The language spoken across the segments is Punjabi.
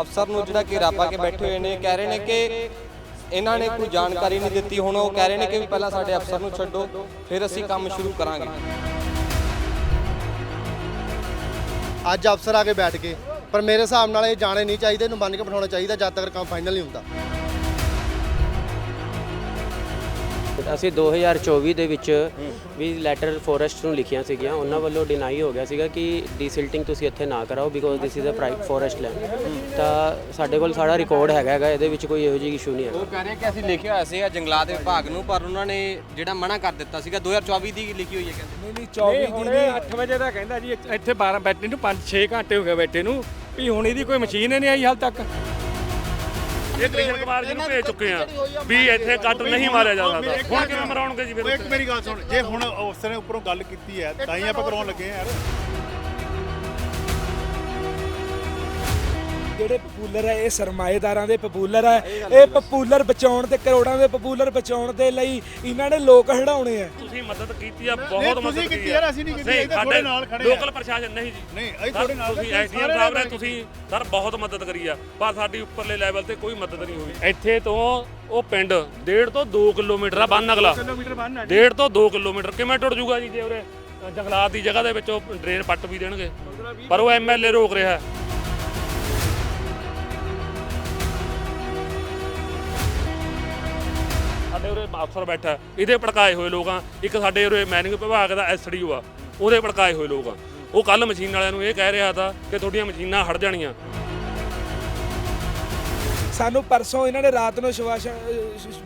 ਅਫਸਰ ਨੂੰ ਜਿਹੜਾ ਘੇਰਾ ਪਾ ਕੇ ਬੈਠੇ ਹੋਏ ਨੇ, ਕਹਿ ਰਹੇ ਨੇ ਕਿ ਇਹਨਾਂ ਨੇ ਕੋਈ ਜਾਣਕਾਰੀ ਨਹੀਂ ਦਿੱਤੀ, ਹੁਣ ਉਹ ਕਹਿ ਰਹੇ ਨੇ ਕਿ ਵੀ ਪਹਿਲਾਂ ਸਾਡੇ ਅਫਸਰ ਨੂੰ ਛੱਡੋ, ਫਿਰ ਅਸੀਂ ਕੰਮ ਸ਼ੁਰੂ ਕਰਾਂਗੇ। ਅੱਜ ਅਫਸਰ ਆ ਕੇ ਬੈਠ ਗਏ, ਪਰ ਮੇਰੇ ਹਿਸਾਬ ਨਾਲ ਇਹ ਜਾਣੇ ਨਹੀਂ ਚਾਹੀਦੇ, ਇਹਨੂੰ ਬੰਨ ਕੇ ਬਿਠਾਉਣਾ ਚਾਹੀਦਾ, ਜਦ ਤੱਕ ਕੰਮ ਫਾਈਨਲ ਨਹੀਂ ਹੁੰਦਾ। ਅਸੀਂ 2024 ਦੇ ਵਿੱਚ ਵੀ ਲੈਟਰ ਫੋਰੈਸਟ ਨੂੰ ਲਿਖੀਆਂ ਸੀਗੀਆਂ। ਉਹਨਾਂ ਵੱਲੋਂ ਡਿਨਾਈ ਹੋ ਗਿਆ ਸੀਗਾ ਕਿ ਡੀਸਿਲਟਿੰਗ ਤੁਸੀਂ ਇੱਥੇ ਨਾ ਕਰਾਓ because this is a private forest land ਤਾਂ ਸਾਡੇ ਕੋਲ ਸਾਰਾ ਰਿਕਾਰਡ ਹੈਗਾ ਹੈਗਾ ਇਹਦੇ ਵਿੱਚ ਕੋਈ ਇਹੋ ਜਿਹੀ ਇਸ਼ੂ ਨਹੀਂ ਹੈਗਾ। ਉਹ ਕਹਿ ਰਹੇ ਕਿ ਅਸੀਂ ਲਿਖਿਆ ਹੋਇਆ ਸੀਗਾ ਜੰਗਲਾਤ ਵਿਭਾਗ ਨੂੰ ਪਰ ਉਹਨਾਂ ਨੇ ਜਿਹੜਾ ਮਨਾ ਕਰ ਦਿੱਤਾ ਸੀਗਾ 2024 ਦੀ ਲਿਖੀ ਹੋਈ ਹੈ ਕਹਿੰਦੇ। ਨਹੀਂ 24 ਹੁਣ 8 ਵਜੇ ਦਾ ਕਹਿੰਦਾ ਜੀ ਇੱਥੇ- ਇੱਥੇ 12 ਬੈਠੇ ਨੂੰ 5-6 ਘੰਟੇ ਹੋ ਗਏ ਬੈਠੇ ਨੂੰ। ਵੀ ਹੁਣ ਇਹਦੀ ਕੋਈ ਮਸ਼ੀਨ ਹੀ ਨਹੀਂ ਆਈ ਹਾਲ ਤੱਕ। ਇਹ ਕ੍ਰਿਸ਼ਨ ਕੁਮਾਰ ਜੀ ਨੂੰ ਭੇਜ ਚੁੱਕੇ ਆ ਵੀ ਇੱਥੇ ਕੱਟ ਨਹੀਂ ਮਾਰਿਆ ਜਾ ਸਕਦਾ ਹੁਣ ਕਿਵੇਂ ਮਰਾਉਣਗੇ ਜੀ ਫਿਰ ਇੱਕ ਮੇਰੀ ਗੱਲ ਸੁਣ ਜੇ ਹੁਣ ਅਫਸਰ ਨੇ ਉੱਪਰੋਂ ਗੱਲ ਕੀਤੀ ਹੈ ਤਾਂ ਹੀ ਆਪਾਂ ਕਰਾਉਣ ਲੱਗੇ ਆ ਯਾਰ ਜਿਹੜੇ ਪਪੂਲਰ ਹੈ ਇਹ ਸਰਮਾਏਦਾਰਾਂ ਦੇ ਪਪੂਲਰ ਹੈ। ਇਹ ਪਪੂਲਰ ਬਚਾਉਣ ਤੇ ਕਰੋੜਾਂ ਦੇ ਪਪੂਲਰ ਬਚਾਉਣ ਦੇ ਲਈ ਇਹਨਾਂ ਨੇ ਲੋਕ ਹੜਾਉਣੇ ਆ। ਤੁਸੀਂ ਮਦਦ ਕੀਤੀ ਆ ਬਹੁਤ ਮਦਦ ਕੀਤੀ ਕੀਤੀ ਯਾਰ, ਅਸੀਂ ਨਹੀਂ ਕੀਤੀ, ਤੁਹਾਡੇ ਨਾਲ ਖੜੇ ਆ। ਲੋਕਲ ਪ੍ਰਸ਼ਾਸਨ ਨਹੀਂ ਜੀ। ਨਹੀਂ ਅਸੀਂ ਤੁਹਾਡੇ ਨਾਲ ਤੁਸੀਂ ਐਸਡੀਐਮ ਸਾਹਿਬ ਨੇ ਤੁਸੀਂ ਸਰ ਬਹੁਤ ਮਦਦ ਕਰੀ ਆ। ਪਰ ਸਾਡੀ ਉੱਪਰਲੇ ਲੈਵਲ ਤੇ ਕੋਈ ਮਦਦ ਨਹੀਂ ਹੋਈ। ਇੱਥੇ ਤੋਂ ਉਹ ਪਿੰਡ 1.5 ਤੋਂ 2 ਕਿਲੋਮੀਟਰ ਆ ਬੰਨ ਅਗਲਾ। ਕਿਲੋਮੀਟਰ ਬੰਨ 1.5 ਤੋਂ 2 ਕਿਲੋਮੀਟਰ ਕਿਵੇਂ ਟੁੱਟ ਜੂਗਾ ਜੀ ਜੇ ਉਰੇ ਜੰਗਲਾਤ ਦੀ ਜਗ੍ਹਾ ਦੇ ਵਿੱਚ ਉਹ ਡਰੇਨ ਪੱਟ ਵੀ ਦੇਣਗੇ। ਪਰ ਉਹ ਐਮਐਲਏ ਰੋਕ ਰਿਹਾ। ਸਾਡੇ ਉਰੇ ਅਫਸਰ ਬੈਠਾ ਇਹਦੇ ਭੜਕਾਏ ਹੋਏ ਲੋਕ ਆ। ਇੱਕ ਸਾਡੇ ਉਰੇ ਮੈਨਿੰਗ ਵਿਭਾਗ ਦਾ ਐਸਡੀਓ ਆ। ਉਹਦੇ ਭੜਕਾਏ ਹੋਏ ਲੋਕ ਆ। ਉਹ ਕੱਲ ਮਸ਼ੀਨ ਵਾਲਿਆਂ ਨੂੰ ਇਹ ਕਹਿ ਰਿਹਾ ਤਾਂ ਕਿ ਤੁਹਾਡੀਆਂ ਮਸ਼ੀਨਾਂ ਹਟ ਜਾਣੀਆਂ। ਸਾਨੂੰ ਪਰਸੋਂ ਇਹਨਾਂ ਨੇ ਰਾਤ ਨੂੰ ਵਿਸ਼ਵਾਸ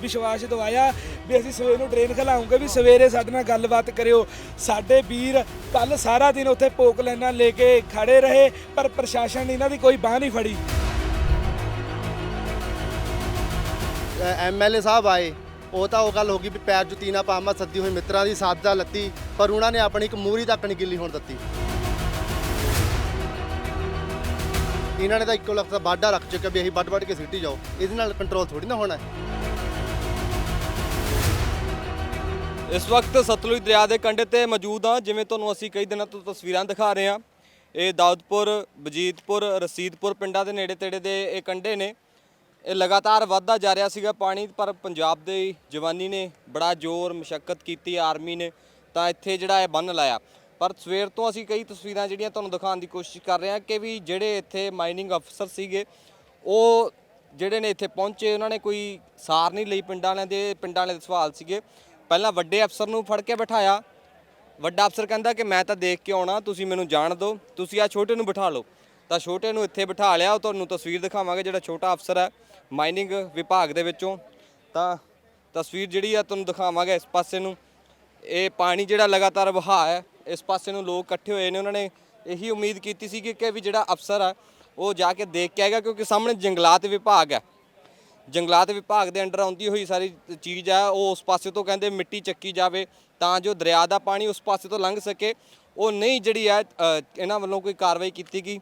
ਵਿਸ਼ਵਾਸ ਦਵਾਇਆ ਵੀ ਅਸੀਂ ਸਵੇਰ ਨੂੰ ਟ੍ਰੇਨ ਖਲਾਉਂਗੇ ਵੀ ਸਵੇਰੇ ਸਾਡੇ ਨਾਲ ਗੱਲਬਾਤ ਕਰਿਓ। ਸਾਡੇ ਵੀਰ ਕੱਲ ਸਾਰਾ ਦਿਨ ਉੱਥੇ ਪੋਕ ਲੈਣਾ ਲੈ ਕੇ ਖੜੇ ਰਹੇ ਪਰ ਪ੍ਰਸ਼ਾਸਨ ਨੇ ਇਹਨਾਂ ਦੀ ਕੋਈ ਬਾਹ ਨਹੀਂ ਫੜੀ। ਐਮਐਲਏ ਸਾਹਿਬ ਆਏ। ਉਹ ਤਾਂ ਉਹ ਗੱਲ ਹੋ ਗਈ ਵੀ ਪੈਰ ਜੁੱਤੀ ਨਾ ਪਾਵਾਂ, ਸੱਦੀ ਹੋਈ ਮਿੱਤਰਾਂ ਦੀ ਸਾਥਦਾ ਲੱਤੀ, ਪਰ ਉਹਨਾਂ ਨੇ ਆਪਣੀ ਇੱਕ ਮੂਰੀ ਤੱਕ ਨਹੀਂ ਗਿੱਲੀ ਹੋਣ ਦਿੱਤੀ। ਇਹਨਾਂ ਨੇ ਤਾਂ ਇੱਕੋ ਲੱਖ ਦਾ ਬਾਡਾ ਰੱਖ ਚੁੱਕਿਆ ਵੀ ਅਸੀਂ ਵੱਡ ਵੱਡ ਕੇ ਸਿੱਟੀ ਜਾਓ। ਇਹਦੇ ਨਾਲ ਕੰਟਰੋਲ ਥੋੜੀ ਨਾ ਹੋਣਾ। ਹੈ ਇਸ ਵਕਤ ਸਤਲੁਜ ਦਰਿਆ ਦੇ ਕੰਢੇ ਤੇ ਮੌਜੂਦ ਹਾਂ, ਜਿਵੇਂ ਤੁਹਾਨੂੰ ਅਸੀਂ ਕਈ ਦਿਨਾਂ ਤੋਂ ਤਸਵੀਰਾਂ ਦਿਖਾ ਰਹੇ ਹਾਂ। ਇਹ ਦਾਊਦਪੁਰ ਬਜੀਤਪੁਰ ਰਸੀਦਪੁਰ ਪਿੰਡਾਂ ਦੇ ਨੇੜੇ ਤੇੜੇ ਦੇ ਇਹ ਕੰਢੇ ਨੇ। ਇਹ ਲਗਾਤਾਰ ਵੱਧਦਾ ਜਾ ਰਿਹਾ ਸੀਗਾ ਪਾਣੀ, ਪਰ ਪੰਜਾਬ ਦੇ ਜਵਾਨੀ ਨੇ ਬੜਾ ਜ਼ੋਰ ਮੁਸ਼ਕਲ ਕੀਤੀ, ਆਰਮੀ ਨੇ ਤਾਂ ਇੱਥੇ ਜਿਹੜਾ ਇਹ ਬੰਨ ਲਾਇਆ। ਪਰ ਸਵੇਰ ਤੋਂ ਅਸੀਂ ਕਈ ਤਸਵੀਰਾਂ ਜਿਹੜੀਆਂ ਤੁਹਾਨੂੰ ਦਿਖਾਉਣ ਦੀ ਕੋਸ਼ਿਸ਼ ਕਰ ਰਹੇ ਹਾਂ ਕਿ ਵੀ ਜਿਹੜੇ ਇੱਥੇ ਮਾਈਨਿੰਗ ਅਫਸਰ ਸੀਗੇ, ਉਹ ਜਿਹੜੇ ਨੇ ਇੱਥੇ ਪਹੁੰਚੇ, ਉਹਨਾਂ ਨੇ ਕੋਈ ਸਾਰ ਨਹੀਂ ਲਈ ਪਿੰਡਾਂ ਵਾਲਿਆਂ ਦੇ, ਪਿੰਡਾਂ ਵਾਲੇ ਦੇ ਸਵਾਲ ਸੀਗੇ। ਪਹਿਲਾਂ ਵੱਡੇ ਅਫਸਰ ਨੂੰ ਫੜ ਕੇ ਬਿਠਾਇਆ। ਵੱਡਾ ਅਫਸਰ ਕਹਿੰਦਾ ਕਿ ਮੈਂ ਤਾਂ ਦੇਖ ਕੇ ਆਉਣਾ, ਤੁਸੀਂ ਮੈਨੂੰ ਜਾਣ ਦਿਓ, ਤੁਸੀਂ ਆ ਛੋਟੇ ਨੂੰ ਬਿਠਾ ਲਓ। ਤਾਂ ਛੋਟੇ ਨੂੰ ਇੱਥੇ ਬਿਠਾ ਲਿਆ, ਉਹ ਤੁਹਾਨੂੰ ਤਸਵੀਰ ਦਿਖਾਵਾਂਗੇ, ਜਿਹੜਾ ਛੋਟਾ ਅਫਸਰ ਹੈ। ਮਾਈਨਿੰਗ ਵਿਭਾਗ ਦੇ ਵਿੱਚੋਂ। ਤਾਂ ਤਸਵੀਰ ਜਿਹੜੀ ਆ ਤੁਹਾਨੂੰ ਦਿਖਾਵਾਂਗਾ ਇਸ ਪਾਸੇ ਨੂੰ। ਇਹ ਪਾਣੀ ਜਿਹੜਾ ਲਗਾਤਾਰ ਵਹਾ ਹੈ, ਇਸ ਪਾਸੇ ਨੂੰ ਲੋਕ ਇਕੱਠੇ ਹੋਏ ਨੇ। ਉਹਨਾਂ ਨੇ ਇਹੀ ਉਮੀਦ ਕੀਤੀ ਸੀ ਕਿ ਵੀ ਜਿਹੜਾ ਅਫਸਰ ਆ, ਉਹ ਜਾ ਕੇ ਦੇਖ ਕੇ ਆਏਗਾ, ਕਿਉਂਕਿ ਸਾਹਮਣੇ ਜੰਗਲਾਤ ਵਿਭਾਗ ਹੈ। ਜੰਗਲਾਤ ਵਿਭਾਗ ਦੇ ਅੰਡਰ ਆਉਂਦੀ ਹੋਈ ਸਾਰੀ ਚੀਜ਼ ਆ, ਉਹ ਉਸ ਪਾਸੇ ਤੋਂ ਕਹਿੰਦੇ ਮਿੱਟੀ ਚੱਕੀ ਜਾਵੇ, ਤਾਂ ਜੋ ਦਰਿਆ ਦਾ ਪਾਣੀ ਉਸ ਪਾਸੇ ਤੋਂ ਲੰਘ ਸਕੇ। ਉਹ ਨਹੀਂ ਜਿਹੜੀ ਆ ਇਹਨਾਂ ਵੱਲੋਂ ਕੋਈ ਕਾਰਵਾਈ ਕੀਤੀ ਗਈ।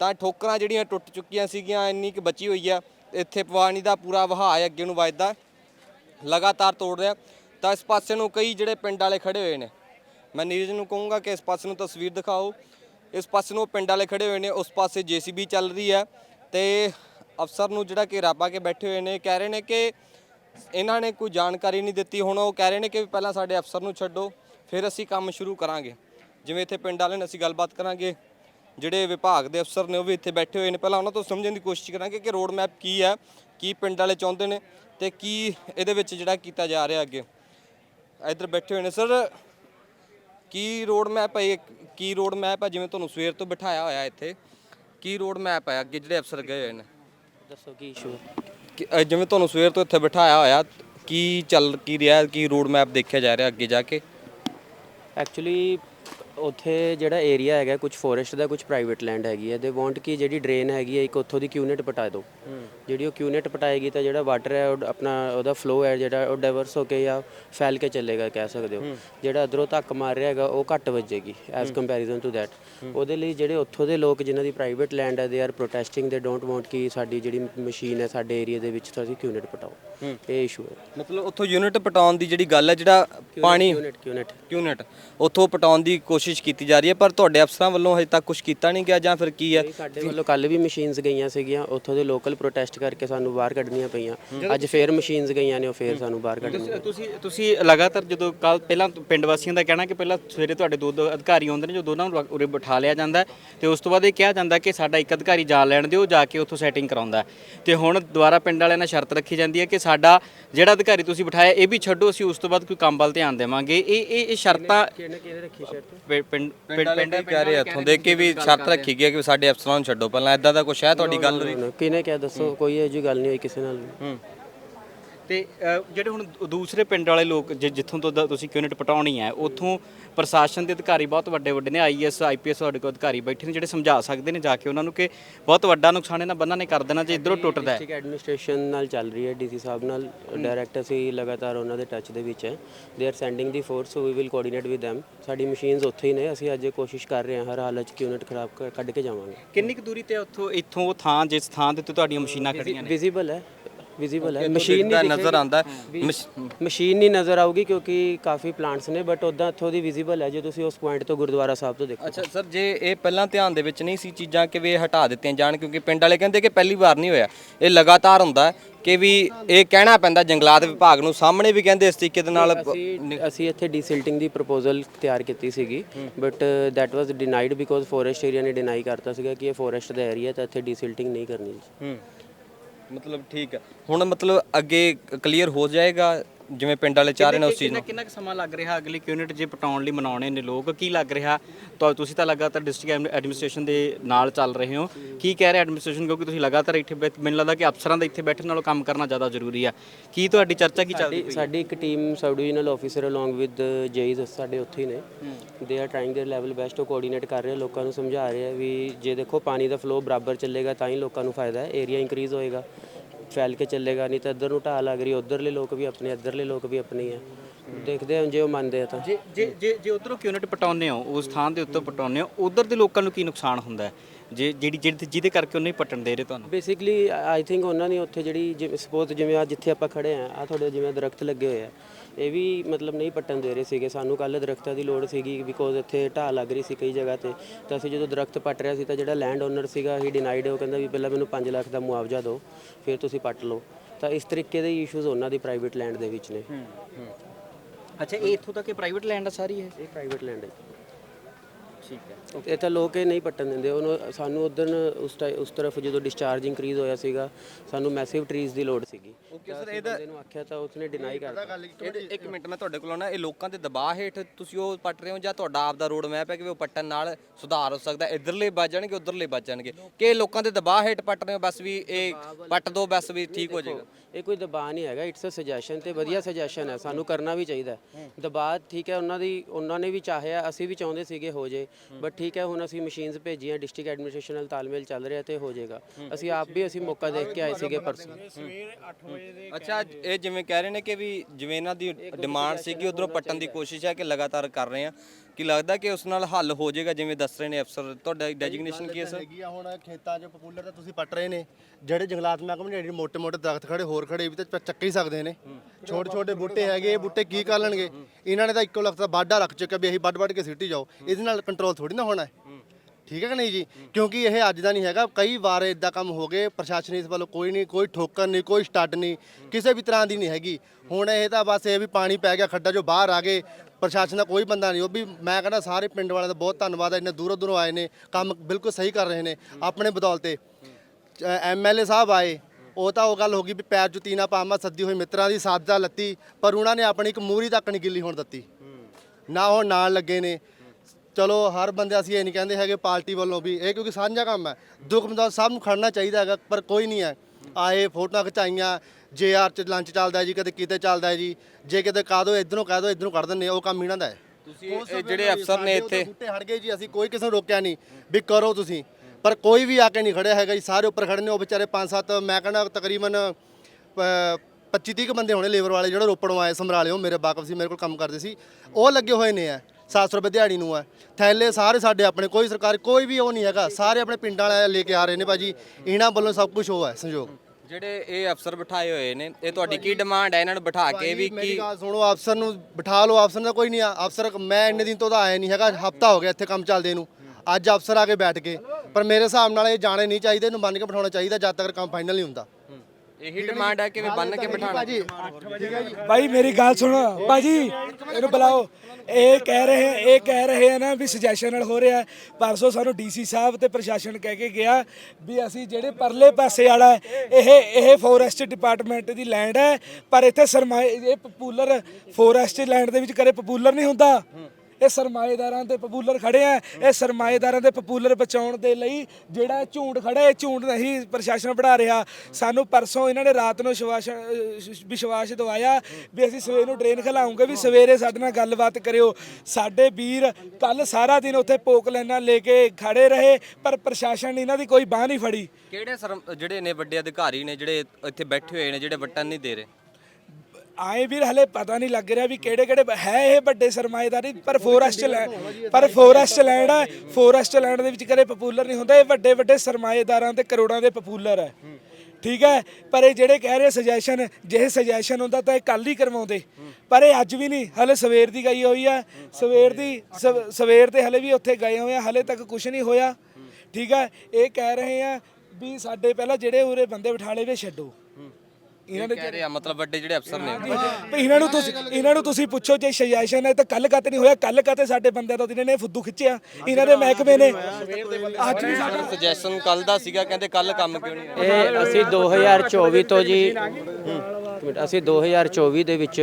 ਤਾਂ ਠੋਕਰਾਂ ਜਿਹੜੀਆਂ ਟੁੱਟ ਚੁੱਕੀਆਂ ਸੀਗੀਆਂ, ਇੰਨੀ ਕਿ ਬਚੀ ਹੋਈ ਆ। ਇੱਥੇ ਪਾਣੀ ਦਾ ਪੂਰਾ ਵਹਾਅ ਹੈ, ਅੱਗੇ ਨੂੰ ਵੱਜਦਾ ਲਗਾਤਾਰ ਤੋੜ ਰਿਹਾ। ਤਾਂ ਇਸ ਪਾਸੇ ਨੂੰ ਕਈ ਜਿਹੜੇ ਪਿੰਡ ਵਾਲੇ ਖੜੇ ਹੋਏ ਨੇ। ਮੈਂ ਨੀਰਜ ਨੂੰ ਕਹੂੰਗਾ ਕਿ ਇਸ ਪਾਸੇ ਨੂੰ ਤਸਵੀਰ ਦਿਖਾਓ। ਇਸ ਪਾਸੇ ਨੂੰ ਉਹ ਪਿੰਡ ਵਾਲੇ ਖੜੇ ਹੋਏ ਨੇ, ਉਸ ਪਾਸੇ ਜੀਸੀਬੀ ਚੱਲ ਰਹੀ ਹੈ ਤੇ ਅਫਸਰ ਨੂੰ ਜਿਹੜਾ ਘੇਰਾ ਪਾ ਕੇ ਬੈਠੇ ਹੋਏ ਨੇ ਕਹਿ ਰਹੇ ਨੇ ਕਿ ਇਹਨਾਂ ਨੇ ਕੋਈ ਜਾਣਕਾਰੀ ਨਹੀਂ ਦਿੱਤੀ। ਹੁਣ ਉਹ ਕਹਿ ਰਹੇ ਨੇ ਕਿ ਵੀ ਪਹਿਲਾਂ ਸਾਡੇ ਅਫਸਰ ਨੂੰ ਛੱਡੋ, ਫਿਰ ਅਸੀਂ ਕੰਮ ਸ਼ੁਰੂ ਕਰਾਂਗੇ। ਜਿਵੇਂ ਇੱਥੇ ਪਿੰਡ ਵਾਲੇ ਨੇ, ਅਸੀਂ ਗੱਲਬਾਤ ਕਰਾਂਗੇ। ਜਿਹੜੇ ਵਿਭਾਗ ਦੇ ਅਫਸਰ ਨੇ ਉਹ ਵੀ ਇੱਥੇ ਬੈਠੇ ਹੋਏ ਨੇ। ਪਹਿਲਾਂ ਉਹਨਾਂ ਤੋਂ ਸਮਝਣ ਦੀ ਕੋਸ਼ਿਸ਼ ਕਰਾਂਗੇ ਕਿ ਰੋਡ ਮੈਪ ਕੀ ਹੈ ਕੀ ਪਿੰਡ ਵਾਲੇ ਚਾਹੁੰਦੇ ਨੇ ਤੇ ਕੀ ਇਹਦੇ ਵਿੱਚ ਜਿਹੜਾ ਕੀਤਾ ਜਾ ਰਿਹਾ ਅੱਗੇ। ਇੱਧਰ ਬੈਠੇ ਹੋਏ ਨੇ। ਸਰ ਕੀ ਰੋਡ ਮੈਪ ਹੈ? ਕੀ ਰੋਡ ਮੈਪ ਹੈ? ਜਿਵੇਂ ਤੁਹਾਨੂੰ ਸਵੇਰ ਤੋਂ ਬਿਠਾਇਆ ਹੋਇਆ ਇੱਥੇ ਕੀ ਰੋਡ ਮੈਪ ਹੈ ਅੱਗੇ ਜਿਹੜੇ ਅਫਸਰ ਗਏ ਹੋਏ ਨੇ? ਦੱਸੋ ਕੀ ਇਸ਼ੂ ਕਿ, ਜਿਵੇਂ ਤੁਹਾਨੂੰ ਸਵੇਰ ਤੋਂ ਇੱਥੇ ਬਿਠਾਇਆ ਹੋਇਆ ਕੀ ਚੱਲ ਕੀ ਰਿਹਾ ਕੀ ਰੋਡ ਮੈਪ ਦੇਖਿਆ ਜਾ ਰਿਹਾ ਅੱਗੇ ਜਾ ਕੇ? ਐਕਚੁਅਲੀ ਉੱਥੇ ਜਿਹੜਾ ਏਰੀਆ ਹੈਗਾ ਕੁਝ ਫੋਰੈਸਟ ਦਾ ਕੁਝ ਪ੍ਰਾਈਵੇਟ ਲੈਂਡ ਹੈਗੀ ਹੈ ਦੇ ਵਾਂਟ ਕਿ ਜਿਹੜੀ ਡਰੇਨ ਹੈਗੀ ਹੈ ਇੱਕ ਉੱਥੋਂ ਦੀ ਕਿਊਨਿਟ ਪਟਾ ਦਿਓ। ਜਿਹੜੀ ਉਹ ਕਿਊਨਿਟ ਪਟਾਏਗੀ ਤਾਂ ਜਿਹੜਾ ਵਾਟਰ ਹੈ ਉਹ ਆਪਣਾ ਉਹਦਾ ਫਲੋ ਹੈ ਜਿਹੜਾ ਉਹ ਡਾਈਵਰਸ ਹੋ ਕੇ ਜਾਂ ਫੈਲ ਕੇ ਚੱਲੇਗਾ ਕਹਿ ਸਕਦੇ ਹੋ। ਜਿਹੜਾ ਅਧਰੋਂ ਧੱਕ ਮਾਰ ਰਿਹਾ ਹੈਗਾ ਉਹ ਘੱਟ ਵੱਜੇਗੀ ਐਜ਼ ਕੰਪੈਰੀਜ਼ਨ ਟੂ ਥੈਟ ਉਹਦੇ ਲਈ ਜਿਹੜੇ ਉੱਥੋਂ ਦੇ ਲੋਕ ਜਿਨ੍ਹਾਂ ਦੀ ਪ੍ਰਾਈਵੇਟ ਲੈਂਡ ਹੈ ਦੇ ਆਰ ਪ੍ਰੋਟੈਸਟਿੰਗ ਦੇ ਡੋਂਟ ਵਾਂਟ ਕਿ ਸਾਡੀ ਜਿਹੜੀ ਮਸ਼ੀਨ ਹੈ ਸਾਡੇ ਏਰੀਆ ਦੇ ਵਿੱਚ ਤੁਸੀਂ ਕਿਊਨਿਟ ਪਟਾਓ। ਇਹ ਇਸ਼ੂ ਹੈ। ਮਤਲਬ ਉੱਥੋਂ ਯੂਨਿਟ ਪਟਾਉਣ ਦੀ ਜਿਹੜੀ ਗੱਲ ਹੈ ਜਿਹੜਾ ਪਾਣੀ ਕਿਊਨਿਟ ਕਿਊਨਿਟ। ਯੂਨਿਟ ਉੱਥੋਂ ਪਟਾਉਣ ਦੀ ਕੋਸ਼ਿਸ਼ ਕੋਸ਼ਿਸ਼ ਕੀਤੀ ਜਾ ਰਹੀ ਹੈ ਪਰ ਤੁਹਾਡੇ ਅਫਸਰਾਂ ਵੱਲੋਂ ਹਜੇ ਤੱਕ ਕੁਝ ਕੀਤਾ ਨਹੀਂ ਗਿਆ ਜਾਂ ਫਿਰ ਕੀ ਹੈ? ਸਾਡੇ ਵੱਲੋਂ ਕੱਲ ਵੀ ਮਸ਼ੀਨਸ ਗਈਆਂ ਸੀਗੀਆਂ ਉੱਥੋਂ ਦੇ ਲੋਕਲ ਪ੍ਰੋਟੈਸਟ ਕਰਕੇ ਸਾਨੂੰ ਬਾਹਰ ਕੱਢਣੀਆਂ ਪਈਆਂ। ਅੱਜ ਫੇਰ ਮਸ਼ੀਨਸ ਗਈਆਂ ਨੇ ਉਹ ਫੇਰ ਸਾਨੂੰ ਬਾਹਰ ਕੱਢਣੀਆਂ ਤੁਸੀਂ ਤੁਸੀਂ ਲਗਾਤਾਰ ਜਦੋਂ ਕੱਲ ਪਹਿਲਾਂ ਪਿੰਡ ਵਾਸੀਆਂ ਦਾ ਕਹਿਣਾ ਕਿ ਪਹਿਲਾਂ ਸਵੇਰੇ ਤੁਹਾਡੇ ਦੋ ਦੋ ਅਧਿਕਾਰੀ ਆਉਂਦੇ ਨੇ ਜੋ ਦੋਨਾਂ ਨੂੰ ਉਰੇ ਬਿਠਾ ਲਿਆ ਜਾਂਦਾ ਤੇ ਉਸ ਤੋਂ ਬਾਅਦ ਇਹ ਕਿਹਾ ਜਾਂਦਾ ਕਿ ਸਾਡਾ ਇੱਕ ਅਧਿਕਾਰੀ ਜਾ ਲੈਣ ਦਿਓ ਜਾ ਕੇ ਉੱਥੋਂ ਸੈਟਿੰਗ ਕਰਾਉਂਦਾ। ਤੇ ਹੁਣ ਦੁਬਾਰਾ ਪਿੰਡ ਵਾਲਿਆਂ ਨਾਲ ਸ਼ਰਤ ਰੱਖੀ ਜਾਂਦੀ ਹੈ ਕਿ ਸਾਡਾ ਜਿਹੜਾ ਅਧਿਕਾਰੀ ਤੁਸੀਂ ਬਿਠਾਇਆ ਇਹ ਵੀ ਛੱਡੋ ਅਸੀਂ ਉਸ ਤੋਂ ਬਾਅਦ ਕੋਈ ਕੰਮ ਵੱਲ ਧਿਆਨ ਦੇਵਾਂਗੇ। ਇਹ ਇਹ ਇਹ ਸ਼ਰਤਾਂ ਕਿਹਨੇ ਕਿਹਨੇ ਰੱਖੀ ਸ਼ਰਤ? ਪਿੰਡ ਪਿੰਡ ਪਿੰਡ ਕਹਿ ਰਹੇ ਇੱਥੋਂ ਦੇ ਕੇ ਵੀ ਸ਼ਰਤ ਰੱਖੀ ਗਈ ਹੈ ਕਿ ਸਾਡੇ ਅਫਸਰਾਂ ਨੂੰ ਛੱਡੋ। ਪਹਿਲਾਂ ਇਦਾਂ ਦਾ ਕੁਝ ਹੈ ਤੁਹਾਡੀ ਗੱਲ ਹੋਈ ਕਿਹਨੇ ਕਿਹਾ? ਦੱਸੋ ਕੋਈ ਇਹੋ ਜਿਹੀ ਗੱਲ ਨਹੀਂ ਹੋਈ ਕਿਸੇ ਨਾਲ ਵੀ। ਤੇ ਅ, ਜਿਹੜੇ ਹੁਣ ਦੂ- ਦੂਸਰੇ ਪਿੰਡ ਵਾਲੇ ਲੋਕ ਜਿ- ਜਿੱਥੋਂ ਤੋਂ ਦਾ ਤੁਸੀਂ ਯੂਨਿਟ ਪਟਾਉਣੀ ਹੈ ਉੱਥੋਂ ਪ੍ਰਸ਼ਾਸਨ ਦੇ ਅਧਿਕਾਰੀ ਬਹੁਤ ਵੱਡੇ ਵੱਡੇ ਨੇ ਆਈਐਸ ਆਈਪੀਐਸ ਤੁਹਾਡੇ ਕੋਲ ਅਧਿਕਾਰੀ ਬੈਠੇ ਨੇ ਜਿਹੜੇ ਸਮਝਾ ਸਕਦੇ ਨੇ ਜਾ ਕੇ ਉਹਨਾਂ ਨੂੰ ਕਿ ਬਹੁਤ ਵੱਡਾ ਨੁਕਸਾਨ ਇਹਨਾਂ ਬੰਨਾਂ ਨੇ ਕਰ ਦੇਣਾ ਜੇ ਇਧਰੋਂ ਟੁੱਟਦਾ ਹੈ। ਡਿਸਟ੍ਰਿਕਟ ਐਡਮਿਨਿਸਟ੍ਰੇਸ਼ਨ ਨਾਲ ਚੱਲ ਰਹੀ ਹੈ ਡੀਸੀ ਸਾਹਿਬ ਨਾਲ। ਡਾਇਰੈਕਟ ਅਸੀਂ ਲਗਾਤਾਰ ਉਹਨਾਂ ਦੇ ਟੱਚ ਦੇ ਵਿੱਚ ਹੈ। They are sending the force so we will coordinate with them. ਸਾਡੀ ਮਸ਼ੀਨਸ ਉੱਥੇ ਹੀ ਨੇ ਅਸੀਂ ਅੱਜ ਕੋਸ਼ਿਸ਼ ਕਰ ਰਹੇ ਹਾਂ ਹਰ ਹਾਲਤ 'ਚ ਯੂਨਿਟ ਖਰਾਬ ਕ- ਕੱਢ ਕੇ ਜਾਵਾਂਗੇ। ਕਿੰਨੀ ਕੁ ਦੂਰੀ ਤੇ ਉੱਥੋਂ ਇੱਥੋਂ ਉਹ ਥਾਂ ਜਿਸ ਥਾਂ ਦੇ ਉੱਤੇ ਤੁਹਾਡੀਆਂ ਮਸ਼ੀਨਾਂ ਖੜੀਆਂ ਨੇ? ਵਿਜ਼ੀਬਲ ਹੈ। ਵਿਜ਼ੀਬਲ ਹੈ। ਮਸ਼ੀਨ ਨਹੀਂ ਨਜ਼ਰ ਆਉਂਦਾ। ਮਸ਼ੀਨ ਨਹੀਂ ਨਜ਼ਰ ਆਊਗੀ ਕਿਉਂਕਿ ਕਾਫੀ ਪਲਾਂਟਸ ਨੇ ਬਟ ਉਦਾਂ ਇੱਥੋਂ ਦੀ ਵਿਜ਼ੀਬਲ ਹੈ। ਜੇ ਤੁਸੀਂ ਉਸ ਪੁਆਇੰਟ ਤੋਂ ਗੁਰਦੁਆਰਾ ਸਾਹਿਬ ਤੋਂ ਦੇਖੋ। ਅੱਛਾ ਸਰ ਜੇ ਇਹ ਪਹਿਲਾਂ ਧਿਆਨ ਦੇ ਵਿੱਚ ਨਹੀਂ ਸੀ ਚੀਜ਼ਾਂ ਕਿ ਵੀ ਇਹ ਹਟਾ ਦਿੱਤੀਆਂ ਜਾਣ ਕਿਉਂਕਿ ਪਿੰਡ ਵਾਲੇ ਕਹਿੰਦੇ ਕਿ ਪਹਿਲੀ ਵਾਰ ਨਹੀਂ ਹੋਇਆ। ਇਹ ਲਗਾਤਾਰ ਹੁੰਦਾ ਕਿ ਵੀ ਇਹ ਕਹਿਣਾ ਪੈਂਦਾ ਜੰਗਲਾਤ ਵਿਭਾਗ ਨੂੰ। ਸਾਹਮਣੇ ਵੀ ਕਹਿੰਦੇ ਇਸ ਤਰੀਕੇ ਦੇ ਨਾਲ ਅਸੀਂ ਇੱਥੇ ਡੀਸਿਲਟਿੰਗ ਦੀ ਪ੍ਰਪੋਜ਼ਲ ਤਿਆਰ ਕੀਤੀ ਸੀਗੀ but that was denied because forest area ਨੇ ਡਿਨਾਈ ਕਰਤਾ ਸੀਗਾ ਕਿ ਇਹ ਫੋਰੈਸਟ ਦਾ ਏਰੀਆ ਤਾਂ ਇੱਥੇ ਡੀਸਿਲਟਿੰਗ ਨਹੀਂ ਕਰਨੀ। ਹੂੰ। ਮਤਲਬ ਠੀਕ ਹੈ। ਹੁਣ ਮਤਲਬ ਅੱਗੇ ਕਲੀਅਰ ਹੋ ਜਾਏਗਾ ਜਿਵੇਂ ਪਿੰਡ ਵਾਲੇ ਚਾਹ ਰਹੇ ਨੇ ਉਸ ਚੀਜ਼ ਕਿੰਨਾ ਨੂੰ ਕਿੰਨਾ ਕੁ ਸਮਾਂ ਲੱਗ ਰਿਹਾ ਅਗਲੀ ਯੂਨਿਟ ਜੇ ਪਟਾਉਣ ਲਈ ਮਨਾਉਣੇ ਨੇ ਲੋਕ ਕੀ ਲੱਗ ਰਿਹਾ ਤੁਹਾ- ਤੁਸੀਂ ਤਾਂ ਲਗਾਤਾਰ ਡਿਸਟ੍ਰਿਕਟ ਐਡਮਿਨਿਸਟ੍ਰੇਸ਼ਨ ਦੇ ਨਾਲ ਚੱਲ ਰਹੇ ਹੋ ਕੀ ਕਹਿ ਰਿਹਾ ਐਡਮਿਨਿਸਟ੍ਰੇਸ਼ਨ ਕਿਉਂਕਿ ਤੁਸੀਂ ਲਗਾਤਾਰ ਇੱਥੇ ਬੈਠ- ਮੈਨੂੰ ਲੱਗਦਾ ਕਿ ਅਫਸਰਾਂ ਦਾ ਇੱਥੇ ਬੈਠਣ ਨਾਲੋਂ ਕੰਮ ਕਰਨਾ ਜ਼ਿਆਦਾ ਜ਼ਰੂਰੀ ਆ ਕੀ ਤੁਹਾਡੀ ਚਰਚਾ ਕੀ ਚੱਲਦੀ ਸਾਡੀ ਸਾਡੀ ਇੱਕ team sub divisional officer along with JEs ਸਾਡੇ ਉੱਥੇ ਹੀ ਨੇ ਦੇ are trying their level best to coordinate ਕਰ ਰਹੇ ਆ, ਲੋਕਾਂ ਨੂੰ ਸਮਝਾ ਰਹੇ ਆ ਵੀ ਜੇ ਦੇਖੋ ਪਾਣੀ ਦਾ ਫਲੋ ਬਰਾਬਰ ਚੱਲੇਗਾ ਤਾਂ ਹੀ ਲੋਕਾਂ ਨੂੰ ਫਾਇਦਾ ਹੈ ਏਰੀਆ ਇੰਕਰੀਜ਼ ਹੋਏਗਾ ਫੈਲ ਕੇ ਚੱਲੇਗਾ ਨਹੀਂ ਤਾਂ ਇੱਧਰ ਨੂੰ ਢਾਹ ਲੱਗ ਰਹੀ ਉਧਰਲੇ ਲੋਕ ਵੀ ਆਪਣੇ ਇੱਧਰਲੇ ਲੋਕ ਵੀ ਆਪਣੇ ਆ ਦੇਖਦੇ ਹਾਂ ਜੇ ਉਹ ਮੰਨਦੇ ਆ ਤਾਂ ਜੇ ਜੇ ਜੇ ਜੇ ਉਧਰੋਂ ਯੂਨਿਟ ਪਟਾਉਂਦੇ ਹੋ ਉਸ ਥਾਂ ਦੇ ਉੱਤੇ ਪਟਾਉਂਦੇ ਹੋ ਉਧਰ ਦੇ ਲੋਕਾਂ ਨੂੰ ਕੀ ਨੁਕਸਾਨ ਹੁੰਦਾ ਹੈ ਜੇ ਜਿਹੜੀ ਜਿਹੜੀ ਜਿਹਦੇ ਕਰਕੇ ਉਹਨੇ ਪਟਣ ਦੇ ਰਹੇ ਤੁਹਾਨੂੰ ਬੇਸਿਕਲੀ ਆਈ ਥਿੰਕ ਉਹਨਾਂ ਨੇ ਉੱਥੇ ਜਿਹੜੀ ਸਪੋਜ਼ ਜਿਵੇਂ ਆ ਜਿੱਥੇ ਆਪਾਂ ਖੜੇ ਆ ਆ ਤੁਹਾਡੇ ਜਿਵੇਂ ਦਰਖਤ ਲੱਗੇ ਹੋਏ ਆ ਇਹ ਵੀ ਮਤਲਬ ਨਹੀਂ ਪੱਟਣ ਦੇ ਰਹੇ ਸੀਗੇ। ਸਾਨੂੰ ਕੱਲ ਦਰਖਤਾਂ ਦੀ ਲੋੜ ਸੀਗੀ ਬਿਕੋਜ਼ ਇੱਥੇ ਢਾਹ ਲੱਗ ਰਹੀ ਸੀ ਕਈ ਜਗ੍ਹਾ ਤੇ। ਤਾਂ ਅਸੀਂ ਜਦੋਂ ਦਰਖਤ ਪੱਟ ਰਿਹਾ ਸੀ ਤਾਂ ਜਿਹੜਾ ਲੈਂਡ ਓਨਰ ਸੀਗਾ ਹੀ ਡਿਨਾਈਡ ਉਹ ਕਹਿੰਦਾ ਵੀ ਪਹਿਲਾਂ ਮੈਨੂੰ 5 ਲੱਖ ਦਾ ਮੁਆਵਜ਼ਾ ਦਿਓ ਫਿਰ ਤੁਸੀਂ ਪੱਟ ਲਓ। ਤਾਂ ਇਸ ਤਰੀਕੇ ਦੇ ਇਸ਼ੂਜ਼ ਉਹਨਾਂ ਦੀ ਪ੍ਰਾਈਵੇਟ ਲੈਂਡ ਦੇ ਵਿੱਚ ਨੇ। ਅੱਛਾ ਇਹ ਇੱਥੋਂ ਤੱਕ ਪ੍ਰਾਈਵੇਟ ਲੈਂਡ ਆ ਸਾਰੀ ਇਹ? ਇਹ ਪ੍ਰਾਈਵੇਟ ਲੈਂਡ ਹੈ ਠੀਕ ਹੈ। ਇਹ ਤਾਂ ਲੋਕ ਇਹ ਨਹੀਂ ਪੱਟਣ ਦਿੰਦੇ। ਉਹਨੂੰ ਸਾਨੂੰ ਉਦੋਂ ਉਸ ਟਾਈ- ਉਸ ਤਰਫ ਜਦੋਂ ਡਿਸਚਾਰਜ ਇੰਕਰੀਜ਼ ਹੋਇਆ ਸੀਗਾ ਸਾਨੂੰ ਮੈਸਿਵ ਟਰੀਜ਼ ਦੀ ਲੋੜ ਸੀਗੀ। ਓਕੇ ਸਰ ਇਹਦਾ ਨੂੰ ਆਖਿਆ ਤਾਂ ਉਸਨੇ ਡਿਨਾਈ ਕਰਤਾ। ਇਹਦੇ ਇੱਕ ਮਿੰਟ ਮੈਂ ਤੁਹਾਡੇ ਕੋਲ ਆਉਣਾ ਇਹ ਲੋਕਾਂ ਦੇ ਦਬਾਅ ਹੇਠ ਤੁਸੀਂ ਉਹ ਪੱਟ ਰਹੇ ਹੋ ਜਾਂ ਤੁਹਾਡਾ ਆਪ ਦਾ ਰੋਡ ਮੈਪ ਹੈ ਕਿ ਵੀ ਉਹ ਪੱਟਣ ਨਾਲ ਸੁਧਾਰ ਹੋ ਸਕਦਾ ਇਧਰਲੇ ਵੱਜ ਜਾਣਗੇ ਉਧਰਲੇ ਵੱਜ ਜਾਣਗੇ। ਕਿ ਇਹ ਲੋਕਾਂ ਦੇ ਦਬਾਅ ਹੇਠ ਪੱਟ ਰਹੇ ਹੋ? ਬਸ ਵੀ ਇਹ ਪੱਟ ਦੋ ਬਸ ਵੀ ਠੀਕ ਹੋ ਜਾਏਗਾ। ਇਹ ਕੋਈ ਦਬਾਅ ਨਹੀਂ ਹੈਗਾ। ਇਟਸ ਅ ਸੁਜੈਸ਼ਨ ਤੇ ਵਧੀਆ ਸੁਜੈਸ਼ਨ ਹੈ। ਸਾਨੂੰ ਕਰਨਾ ਵੀ ਚਾਹੀਦਾ ਹੈ। ਦਬਾਅ ਠੀਕ ਹੈ ਉਹਨਾਂ ਦੀ ਉਹਨਾਂ ਨੇ ਵੀ ਚਾਹਿਆ ਅਸੀਂ ਵੀ ਚਾਹੁੰਦੇ ਸੀਗੇ ਹੋ ਜੇ। ਬਟ ਠੀਕ ਹੈ ਹੁਣ ਅਸੀਂ ਮਸ਼ੀਨਸ ਭੇਜੀਆਂ ਡਿਸਟ੍ਰਿਕਟ ਐਡਮਿਨਿਸਟ੍ਰੇਸ਼ਨ ਨਾਲ ਤਾਲਮੇਲ ਚੱਲ ਰਿਹਾ ਤੇ ਹੋ ਜਾਏਗਾ। ਅਸੀਂ ਆਪ ਵੀ ਅਸੀਂ ਮੌਕਾ ਦੇਖ ਕੇ ਆਏ ਸੀਗੇ ਪਰਸੋਂ। ਅੱਛਾ ਇਹ ਜਿਵੇਂ ਕਹਿ ਰਹੇ ਨੇ ਕਿ ਵੀ ਜਿਵੇਂ ਇਹਨਾਂ ਦੀ ਡਿਮਾਂਡ ਸੀਗੀ ਉਧਰੋਂ ਪੱਟਣ ਦੀ ਕੋਸ਼ਿਸ਼ ਹੈ ਕਿ ਲਗਾਤਾਰ ਕਰ ਰਹੇ ਆ ਕੀ ਲੱਗਦਾ ਕਿ ਉਸ ਨਾਲ ਹੱਲ ਹੋ ਜਾਏਗਾ ਜਿਵੇਂ ਦੱਸ ਰਹੇ ਨੇ ਅਫਸਰ? ਤੁਹਾਡਾ ਡੈਜਿਗਨੇਸ਼ਨ ਕੀ ਹੈ ਸਰ? ਹੈਗੀ ਆ ਹੁਣ ਖੇਤਾਂ 'ਚ ਪਪੂਲਰ ਤਾਂ ਤੁਸੀਂ ਪੱਟ ਰਹੇ ਨੇ। ਜਿਹੜੇ ਜੰਗਲਾਤ ਮਹਿਕਮੇ ਨੇ ਜਿਹੜੇ ਮੋٹے-ਮੋٹے ਦਰਖਤ ਖੜੇ ਹੋਰ ਖੜੇ ਵੀ ਤਾਂ ਚੱਕ ਹੀ ਸਕਦੇ ਨੇ। ਛੋਟੇ-ਛੋਟੇ ਬੂਟੇ ਹੈਗੇ ਇਹ ਬੂਟੇ ਕੀ ਕਰ ਲੈਣਗੇ ਇਹਨਾਂ ਨੇ ਤਾਂ ਇੱਕੋ ਲਖਤ ਬਾਡਾ ਰੱਖ ਚੁੱਕਿਆ ਵੀ ਅਸੀਂ ਵੱਢ-ਵੱਢ ਕੇ ਸਿਟੀ ਜਾਓ। ਇਹਦੇ ਨਾਲ ਕੰਟਰੋਲ ਥੋੜੀ ਨਾ ਹੋਣਾ। ਹੈ ਠੀਕ ਹੈ ਕਿ ਨਹੀਂ ਜੀ? ਕਿਉਂਕਿ ਇਹ ਅੱਜ ਦਾ ਨਹੀਂ ਹੈਗਾ। ਕਈ ਵਾਰ ਇਦਾਂ ਕੰਮ ਹੋ ਗਏ ਪ੍ਰਸ਼ਾਸਨ ਇਸ ਵੱਲੋਂ ਕੋਈ ਨਹੀਂ ਕੋਈ ਠੋਕਰ ਨਹੀਂ ਕੋਈ ਸਟੱਡ ਨਹੀਂ ਕਿਸੇ ਵੀ ਤਰ੍ਹਾਂ ਦੀ ਨਹੀਂ ਹੈਗੀ। ਹੁਣ ਇਹ ਤਾਂ ਬਸ ਇਹ ਵੀ ਪਾਣੀ ਪੈ ਗਿਆ ਖੱਡਾ ਜੋ ਬਾਹਰ ਆ ਗਏ ਪ੍ਰਸ਼ਾਸਨ ਦਾ ਕੋਈ ਬੰਦਾ ਨਹੀਂ ਉਹ ਵੀ ਮੈਂ ਕਹਿੰਦਾ ਸਾਰੇ ਪਿੰਡ ਵਾਲਿਆਂ ਦਾ ਬਹੁਤ ਧੰਨਵਾਦ ਹੈ ਇੰਨੇ ਦੂਰੋਂ ਦੂਰੋਂ ਆਏ ਨੇ ਕੰਮ ਬਿਲਕੁਲ ਸਹੀ ਕਰ ਰਹੇ ਨੇ ਆਪਣੇ ਬਦੌਲਤੇ ਐਮਐਲਏ ਸਾਹਿਬ ਆਏ ਉਹ ਤਾਂ ਉਹ ਗੱਲ ਹੋ ਗਈ ਵੀ ਪੈਰ ਜੁੱਤੀਨਾ ਪਾਮਾ ਸੱਦੀ ਹੋਈ ਮਿੱਤਰਾਂ ਦੀ ਸਾਦਾ ਲੱਤੀ ਪਰ ਉਹਨਾਂ ਨੇ ਆਪਣੀ ਇੱਕ ਮੂਰੀ ਤੱਕ ਨਹੀਂ ਗਿੱਲੀ ਹੋਣ ਦਿੱਤੀ। ਨਾ ਉਹ ਨਾਲ ਲੱਗੇ ਨੇ ਚਲੋ ਹਰ ਬੰਦੇ ਅਸੀਂ ਇਹ ਨਹੀਂ ਕਹਿੰਦੇ ਹੈਗੇ ਪਾਰਟੀ ਵੱਲੋਂ ਵੀ ਇਹ ਕਿਉਂਕਿ ਸਾਂਝਾ ਕੰਮ ਹੈ। ਦੁੱਖ ਮਦਦ ਸਭ ਨੂੰ ਖੜਨਾ ਚਾਹੀਦਾ ਹੈਗਾ ਪਰ ਕੋਈ ਨਹੀਂ ਹੈ। ਆਏ ਫੋਟੋਆਂ ਖਿਚਾਈਆਂ ਜੇਆਰ ਚ ਲੰਚ ਚੱਲਦਾ ਹੈ ਜੀ ਕਦੇ ਕਿਤੇ ਚੱਲਦਾ ਹੈ ਜੀ ਜੇ ਕਿਤੇ ਕਾ ਦੋ ਇਧਰੋਂ ਕਹਿ ਦੋ ਇਧਰੋਂ ਕੱਢ ਦਿੰਦੇ ਉਹ ਕੰਮ ਇਹਨਾਂ ਦਾ ਹੈ। ਤੁਸੀਂ ਇਹ ਜਿਹੜੇ ਅਫਸਰ ਨੇ ਇੱਥੇ ਬੂਟੇ ਹਟ ਗਏ ਜੀ ਅਸੀਂ ਕੋਈ ਕਿਸੇ ਨੂੰ ਰੋਕਿਆ ਨਹੀਂ ਵੀ ਕਰੋ ਤੁਸੀਂ। ਪਰ ਕੋਈ ਵੀ ਆ ਕੇ ਨਹੀਂ ਖੜਿਆ ਹੈਗਾ ਜੀ ਸਾਰੇ ਉੱਪਰ ਖੜੇ ਨੇ ਉਹ ਵਿਚਾਰੇ 5-7 ਮੈਂ ਕਹਿੰਦਾ ਤਕਰੀਬਨ 25-30 ਬੰਦੇ ਹੋਣੇ ਲੇਬਰ ਵਾਲੇ ਜਿਹੜੇ ਰੋਪੜੋਂ ਆਏ ਸਮਰਾਲੇ ਉਹ ਮੇਰੇ ਵਾਕਫ ਸੀ ਮੇਰੇ ਕੋਲ ਕੰਮ ਕਰਦੇ ਸੀ। ਉਹ ਲੱਗੇ ਹੋਏ ਨੇ ਆ। 700 ਰੁਪਏ ਦਿਹਾੜੀ ਨੂੰ ਆ ਥੈਲੇ ਸਾਰੇ ਸਾਡੇ ਆਪਣੇ ਕੋਈ ਸਰਕਾਰ ਕੋਈ ਵੀ ਉਹ ਨਹੀਂ ਹੈਗਾ। ਸਾਰੇ ਆਪਣੇ ਪਿੰਡਾਂ ਵਾਲੇ ਲੈ ਕੇ ਆ ਰਹੇ ਨੇ ਭਾਜੀ। ਇਹਨਾਂ ਵੱਲੋਂ ਸਭ ਕੁਝ ਉਹ ਹੈ ਸੰਯੋਗ। ਜਿਹੜੇ ਇਹ ਅਫਸਰ ਬਿਠਾਏ ਹੋਏ ਨੇ ਇਹ ਤੁਹਾਡੀ ਕੀ ਡਿਮਾਂਡ ਹੈ? ਇਹਨਾਂ ਨੂੰ ਬਿਠਾ ਕੇ ਵੀ ਮੇਰੀ ਕੀ ਗੱਲ ਸੁਣੋ ਅਫਸਰ ਨੂੰ ਬਿਠਾ ਲਓ ਅਫਸਰ ਦਾ ਕੋਈ ਨਹੀਂ ਆ। ਅਫਸਰ ਮੈਂ ਇੰਨੇ ਦਿਨ ਤੋਂ ਤਾਂ ਆਇਆ ਨਹੀਂ ਹੈਗਾ ਹਫਤਾ ਹੋ ਗਿਆ ਇੱਥੇ ਕੰਮ ਚੱਲਦੇ ਨੂੰ। ਅੱਜ ਅਫਸਰ ਆ ਕੇ ਬੈਠ ਕੇ ਪਰ ਮੇਰੇ ਹਿਸਾਬ ਨਾਲ ਇਹ ਜਾਣੇ ਨਹੀਂ ਚਾਹੀਦੇ ਇਹਨੂੰ ਬੰਨ ਕੇ ਬਿਠਾਉਣਾ ਚਾਹੀਦਾ ਜਦ ਤੱਕ ਕੰਮ ਫਾਈਨਲ ਨਹੀਂ ਹੁੰਦਾ। ਇਹੀ ਡਿਮਾਂਡ ਹੈ ਕਿ ਵੀ ਬੰਨ ਕੇ ਬਿਠਾਣਾ ਭਾਜੀ। ਭਾਈ ਮੇਰੀ ਗੱਲ ਸੁਣੋ। ਭਾਜੀ ਇਹਨੂੰ ਬੁਲਾਓ। ਇਹ ਕਹਿ ਰਹੇ ਇਹ ਕਹਿ ਰਹੇ ਆ ਨਾ ਵੀ ਸੁਜੈਸ਼ਨ ਨਾਲ ਹੋ ਰਿਹਾ ਹੈ। ਪਰਸੋਂ ਸਾਨੂੰ ਡੀਸੀ ਸਾਹਿਬ ਤੇ ਪ੍ਰਸ਼ਾਸਨ ਕਹਿ ਕੇ ਗਿਆ ਵੀ ਅਸੀਂ ਜਿਹੜੇ ਪਰਲੇ ਪਾਸੇ ਵਾਲਾ ਹੈ, ਇਹ ਇਹ ਫੋਰੈਸਟ ਡਿਪਾਰਟਮੈਂਟ ਦੀ ਲੈਂਡ ਹੈ। ਪਰ ਇੱਥੇ ਸਰਮਾਏ ਇਹ ਪਪੂਲਰ ਫੋਰੈਸਟ ਲੈਂਡ ਦੇ ਵਿੱਚ ਕਦੇ ਪਪੂਲਰ ਨਹੀਂ ਹੁੰਦਾ। ਇਹ ਸਰਮਾਏਦਾਰਾਂ ਦੇ ਪਪੂਲਰ ਖੜੇ ਆ। ਇਹ ਸਰਮਾਏਦਾਰਾਂ ਦੇ ਪਪੂਲਰ ਬਚਾਉਣ ਦੇ ਲਈ ਜਿਹੜਾ ਇਹ ਝੂੰਡ ਖੜਾ ਇਹ ਝੂੰਡ ਨਹੀਂ ਪ੍ਰਸ਼ਾਸਨ ਬਣਾ ਰਿਹਾ। ਸਾਨੂੰ ਪਰਸੋਂ ਇਹਨਾਂ ਨੇ ਰਾਤ ਨੂੰ ਵਿਸ਼ਵਾਸ ਅਹ, ਵਿਸ਼ਵਾਸ ਦਵਾਇਆ ਵੀ ਅਸੀਂ ਸਵੇਰ ਨੂੰ ਟ੍ਰੇਨ ਖਲਾਉਂਗੇ ਵੀ ਸਵੇਰੇ ਸਾਡੇ ਨਾਲ ਗੱਲਬਾਤ ਕਰਿਓ। ਸਾਡੇ ਵੀਰ ਕੱਲ ਸਾਰਾ ਦਿਨ ਉੱਥੇ ਪੋਕ ਲੈਣਾ ਲੈ ਕੇ ਖੜੇ ਰਹੇ ਪਰ ਪ੍ਰਸ਼ਾਸਨ ਨੇ ਇਹਨਾਂ ਦੀ ਕੋਈ ਬਾਹ ਨਹੀਂ ਫੜੀ। ਕਿਹੜੇ ਸਰਮ- ਜਿਹੜੇ ਨੇ ਵੱਡੇ ਅਧਿਕਾਰੀ ਨੇ ਜਿਹੜੇ ਇੱਥੇ ਬੈਠੇ ਹੋਏ ਨੇ ਜਿਹੜੇ ਵਟਨ ਨਹੀਂ ਦੇ ਰਹੇ? ਆਏ ਵੀਰ, ਹਲੇ ਪਤਾ ਨਹੀਂ ਲੱਗ ਰਿਹਾ ਵੀ ਕਿਹੜੇ ਕਿਹੜੇ ਹੈ ਇਹ ਵੱਡੇ ਸਰਮਾਏਦਾਰੀ ਪਰ ਫੋਰੈਸਟ ਲੈਂਡ ਪਰ ਫੋਰੈਸਟ ਲੈਂਡ ਹੈ ਫੋਰੈਸਟ ਲੈਂਡ ਦੇ ਵਿੱਚ ਕਦੇ ਪਪੂਲਰ ਨਹੀਂ ਹੁੰਦਾ, ਇਹ ਵੱਡੇ ਵੱਡੇ ਸਰਮਾਏਦਾਰਾਂ ਤੇ ਕਰੋੜਾਂ ਦੇ ਪਪੂਲਰ ਹੈ ਠੀਕ ਹੈ ਪਰ ਇਹ ਜਿਹੜੇ ਕਹਿ ਰਹੇ ਸੁਜੈਸ਼ਨ ਜੇ ਸੁਜੈਸ਼ਨ ਹੁੰਦਾ ਤਾਂ ਇਹ ਕੱਲ ਹੀ ਕਰਵਾਉਂਦੇ। ਪਰ ਇਹ ਅੱਜ ਵੀ ਨਹੀਂ, ਹਲੇ ਸਵੇਰ ਦੀ ਗਈ ਹੋਈ ਹੈ ਸਵੇਰ ਦੀ, ਸਵ- ਸਵੇਰ ਤੇ ਹਲੇ ਵੀ ਉੱਥੇ ਗਏ ਹੋਏ ਆ, ਹਲੇ ਤੱਕ ਕੁਝ ਨਹੀਂ ਹੋਇਆ। ਠੀਕ ਹੈ ਇਹ ਕਹਿ ਰਹੇ ਆ ਵੀ ਸਾਡੇ ਪਹਿਲਾਂ ਜਿਹੜੇ ਉਰੇ ਬੰਦੇ ਬਿਠਾਲੇ ਵੇ ਛੱਡੋ। ਇਹਨਾਂ ਇਹ ਕਹਿ ਰਹੇ ਆ ਮਤਲਬ ਵੱਡੇ ਜਿਹੜੇ ਅਫਸਰ ਨੇ ਵੀ ਇਹਨਾਂ ਨੂੰ ਤੁਸੀਂ ਇਹਨਾਂ ਨੂੰ ਤੁਸੀਂ ਪੁੱਛੋ ਜੇ ਸੁਜੈਸ਼ਨ ਹੈ ਤਾਂ ਕੱਲ ਕਾਤੇ ਨਹੀਂ ਹੋਇਆ ਕੱਲ ਕਾਤੇ ਸਾਡੇ ਬੰਦਿਆਂ ਤੋਂ ਇਹਨਾਂ ਨੇ ਫੁੱਦੂ ਖਿੱਚਿਆ ਇਹਨਾਂ ਦੇ ਮਹਿਕਮੇ ਨੇ। ਅੱਜ ਵੀ ਸਾਡਾ ਸੁਜੈਸ਼ਨ ਕੱਲ ਦਾ ਸੀਗਾ ਕਹਿੰਦੇ ਕੱਲ ਕੰਮ ਕਿਉਂ ਨਹੀਂ ਹੋਇਆ? ਇਹ ਅਸੀਂ 2024 ਤੋਂ ਜੀ ਅਸੀਂ 2024 ਦੇ ਵਿੱਚ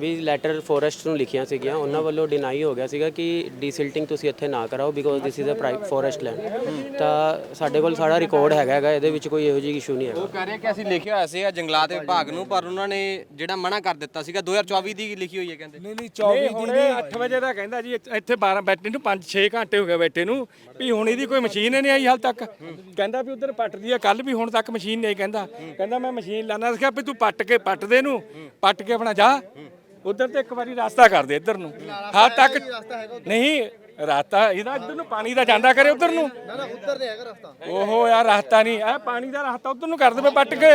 ਵੀ ਲੈਟਰ ਫੋਰੈਸਟ ਨੂੰ ਲਿਖੀਆਂ ਸੀਗੀਆਂ। ਉਹਨਾਂ ਵੱਲੋਂ ਡਿਨਾਈ ਹੋ ਗਿਆ ਸੀਗਾ ਕਿ ਡੀਸਿਲਟਿੰਗ ਤੁਸੀਂ ਇੱਥੇ ਨਾ ਕਰਾਓ because this is a private forest land ਤਾਂ ਸਾਡੇ ਕੋਲ ਸਾਰਾ ਰਿਕਾਰਡ ਹੈਗਾ ਹੈਗਾ ਇਹਦੇ ਵਿੱਚ ਕੋਈ ਇਹੋ ਜਿਹੀ ਇਸ਼ੂ ਨਹੀਂ ਹੈਗਾ। ਉਹ ਕਹਿ ਰਹੇ ਕਿ ਅਸੀਂ ਲਿਖਿਆ ਹੋਇਆ ਸੀ ਜੰਗਲਾਤ ਵਿਭਾਗ ਨੂੰ ਪਰ ਉਹਨਾਂ ਨੇ ਜਿਹੜਾ ਮਨਾ ਕਰ ਦਿੱਤਾ ਸੀਗਾ 2024 ਦੀ ਲਿਖੀ ਹੋਈ ਹੈ ਕਹਿੰਦੇ। ਨਹੀਂ ਨਹੀਂ 24 ਦੀ ਨਹੀਂ 8 ਵਜੇ ਦਾ ਕਹਿੰਦਾ ਜੀ ਇੱਥੇ- ਇੱਥੇ 12 ਬੈਠੇ ਨੂੰ 5-6 ਘੰਟੇ ਹੋ ਗਏ ਬੈਠੇ ਨੂੰ ਵੀ ਹੁਣ ਇਹਦੀ ਕੋਈ ਮਸ਼ੀਨ ਹੀ ਨਹੀਂ ਆਈ ਹਾਲ ਤੱਕ। ਕਹਿੰਦਾ ਵੀ ਉਧਰ ਪੱਟਦੀ ਆ ਕੱਲ ਵੀ ਹੁਣ ਤੱਕ ਮਸ਼ੀਨ ਨਹੀਂ ਕਹਿੰਦਾ। ਕਹਿੰਦਾ ਮੈਂ ਮਸ਼ੀਨ ਲਾਣਾ ਸੀਗਾ ਵੀ ਤੂੰ ਪੱਟ ਕੇ ਪੱਟ ਦੇ ਨੂੰ ਪੱਟ ਕੇ ਆਪਣਾ ਜਾ। ਉਧਰ ਤੇ ਇੱਕ ਵਾਰੀ ਰਸਤਾ ਕਰ ਦੇ ਇੱਧਰ ਨੂੰ। ਹਾਲ ਤੱਕ ਨਹੀਂ ਰਾਤਾ ਇਹਦਾ ਇੱਧਰ ਨੂੰ ਪਾਣੀ ਦਾ ਜਾਂਦਾ ਕਰੇ ਉਧਰ ਨੂੰ। ਨਾ ਨਾ ਉੱਧਰ ਨਹੀਂ ਹੈਗਾ ਰਸਤਾ। ਓਹੋ ਯਾਰ ਰਸਤਾ ਨਹੀਂ। ਇਹ ਪਾਣੀ ਦਾ ਰਸਤਾ ਉਧਰ ਨੂੰ ਕਰ ਦੇਵੇ ਪੱਟ ਕੇ।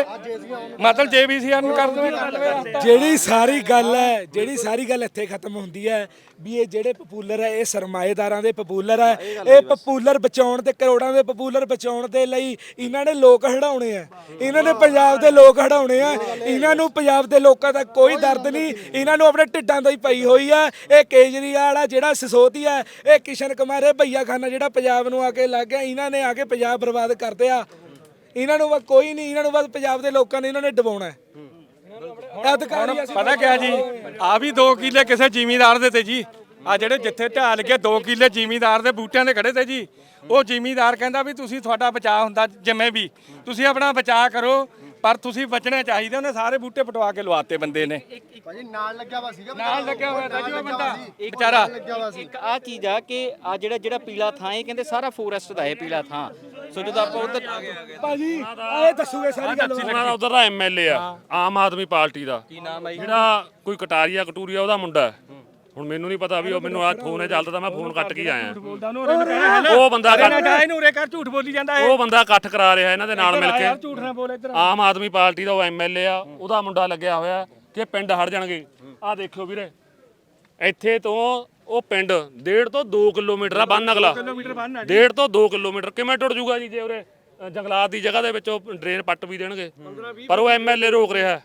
ਮਤਲਬ ਜੇਬੀਸੀਆਰ ਨੂੰ ਕਰ ਦੇਵੇ ਕਰ ਦੇਵੇ ਰਸਤਾ। ਜਿਹੜੀ ਸਾਰੀ ਗੱਲ ਹੈ ਜਿਹੜੀ ਸਾਰੀ ਗੱਲ ਇੱਥੇ ਖਤਮ ਹੁੰਦੀ ਹੈ ਵੀ ਇਹ ਜਿਹੜੇ ਪਪੂਲਰ ਹੈ ਇਹ ਸਰਮਾਏਦਾਰਾਂ ਦੇ ਪਪੂਲਰ ਹੈ ਇਹ ਪਪੂਲਰ ਬਚਾਉਣ ਤੇ ਕਰੋੜਾਂ ਦੇ ਪਪੂਲਰ ਬਚਾਉਣ ਦੇ ਲਈ ਇਹਨਾਂ ਨੇ ਲੋਕ ਹੜਾਉਣੇ ਆ। ਇਹਨਾਂ ਨੇ ਪੰਜਾਬ ਦੇ ਲੋਕ ਹੜਾਉਣੇ ਆ। ਇਹਨਾਂ ਨੂੰ ਪੰਜਾਬ ਦੇ ਲੋਕਾਂ ਦਾ ਕੋਈ ਦਰਦ ਨਹੀਂ। ਇਹਨਾਂ ਨੂੰ ਆਪਣੇ ਢਿੱਡਾਂ ਦਾ ਹੀ ਪਈ ਹੋਈ ਆ। ਇਹ ਕੇਜਰੀਵਾਲ ਆ ਜਿਹੜਾ ਸਿਸੋਦੀਆ ਇਹ ਕਿਸ਼ਨ ਕੁਮਾਰ ਇਹ ਭਈਆ ਖਾਨਾ ਜਿਹੜਾ ਪੰਜਾਬ ਨੂੰ ਆ ਕੇ ਲੱਗ ਗਿਆ ਇਹਨਾਂ ਨੇ ਆ ਕੇ ਪੰਜਾਬ ਬਰਬਾਦ ਕਰਦੇ ਆ। ਇਹਨਾਂ ਨੂੰ ਬਸ ਕੋਈ ਨਹੀਂ ਇਹਨਾਂ ਨੂੰ ਬਸ ਪੰਜਾਬ ਦੇ ਲੋਕਾਂ ਨੇ ਇਹਨਾਂ ਨੇ ਡਬਾਉਣਾ ਹੈ। ਇਹ ਅਧਿਕਾਰੀ ਅਸੀਂ ਪਤਾ ਕਿਆ ਜੀ ਆ ਵੀ 2 ਕਿੱਲੇ ਕਿਸੇ ਜ਼ਿਮੀਂਦਾਰ ਦੇ ਤੇ ਜੀ। ਆ ਜਿਹੜੇ ਜਿੱਥੇ ਢਾਲ ਕੇ 2 ਕਿੱਲੇ ਜ਼ਿਮੀਂਦਾਰ ਦੇ ਬੂਟਿਆਂ ਦੇ ਖੜੇ ਤੇ ਜੀ ਉਹ ਜ਼ਿਮੀਂਦਾਰ ਕਹਿੰਦਾ ਵੀ ਤੁਸੀਂ ਤੁਹਾਡਾ ਬਚਾਅ ਹੁੰਦਾ ਜਿਵੇਂ ਵੀ। ਤੁਸੀਂ ਆਪਣਾ ਬਚਾਅ ਕਰੋ ਪਰ ਤੁਸੀਂ ਬਚਣੇ ਚਾਹੀਦੇ ਉਹਨੇ ਸਾਰੇ ਬੂਟੇ ਪਟਵਾ ਕੇ ਲਵਾਤੇ ਬੰਦੇ ਨੇ। ਭਾਜੀ ਨਾਲ ਲੱਗਿਆ ਵਾ ਸੀਗਾ ਨਾਲ ਲੱਗਿਆ ਹੋਇਆ ਤਾਂ ਜੀ ਉਹ ਬੰਦਾ। ਇੱਕ ਵਿਚਾਰਾ। ਇੱਕ ਆ ਚੀਜ਼ ਆ ਕਿ ਆ ਜਿਹੜਾ ਜਿਹੜਾ ਪੀਲਾ ਥਾਂ ਇਹ ਕਹਿੰਦੇ ਸਾਰਾ ਫੋਰੈਸਟ ਦਾ ਇਹ ਪੀਲਾ ਥਾਂ। ਸੋ ਜਦੋਂ ਆਪਾਂ ਉਧਰ ਭਾਜੀ ਇਹ ਦੱਸੂਗੇ ਸਾਰੀ ਗੱਲ। ਉਹਨਾਂ ਦਾ ਉਧਰ ਦਾ ਐਮਐਲਏ ਆ ਆਮ ਆਦਮੀ ਪਾਰਟੀ ਦਾ। ਕੀ ਨਾਮ ਹੈ? ਜਿਹੜਾ ਕੋਈ ਕਟਾਰੀਆ ਕਟੂਰੀਆ ਉਹਦਾ ਮੁੰਡਾ ਹੈ। ਹੁਣ ਮੈਨੂੰ ਨਹੀਂ ਪਤਾ ਵੀ ਉਹ ਮੈਨੂੰ ਆ ਫੋਨ ਹੈ ਚੱਲਦਾ ਤਾਂ ਮੈਂ ਫੋਨ ਕੱਟ ਕੇ ਆਇਆ। ਬੋਲਦਾ ਨੂੰ ਉਰੇ ਨੂੰ ਕਹਿਣਾ ਹੈ ਉਹ ਬੰਦਾ ਨਾ ਕੱਟ ਜਾ ਇਹਨੂੰ ਉਰੇ ਕਰ ਝੂਠ ਬੋਲੀ ਜਾਂਦਾ ਇਹ। ਉਹ ਬੰਦਾ ਇਕੱਠ ਕਰਾ ਰਿਹਾ ਇਹਨਾਂ ਦੇ ਨਾਲ ਮਿਲ ਯਾਰ ਕੇ ਝੂਠ ਨਾ ਬੋਲ ਇੱਧਰ। ਆਮ ਆਦਮੀ ਪਾਰਟੀ ਦਾ ਉਹ ਐਮਐਲਏ ਆ ਉਹਦਾ ਮੁੰਡਾ ਲੱਗਿਆ ਹੋਇਆ ਕਿ ਪਿੰਡ ਹਟ ਜਾਣਗੇ। ਆਹ ਦੇਖਿਓ ਵੀਰੇ ਇੱਥੇ ਤੋਂ ਉਹ ਪਿੰਡ ਡੇਢ ਤੋਂ 2 ਕਿਲੋਮੀਟਰ ਆ ਬੰਨ ਅਗਲਾ। ਕਿਲੋਮੀਟਰ ਬੰਨ ਡੇਢ ਤੋਂ 2 ਕਿਲੋਮੀਟਰ ਕਿਵੇਂ ਟੁੱਟ ਜੂਗਾ ਜੀ ਜੇ ਉਰੇ ਅ, ਜੰਗਲਾਤ ਦੀ ਜਗ੍ਹਾ ਦੇ ਵਿੱਚ ਉਹ ਡਰੇਨ ਪੱਟ ਵੀ ਦੇਣਗੇ। ਪਰ ਉਹ ਐਮਐਲਏ ਰੋਕ ਰਿਹਾ।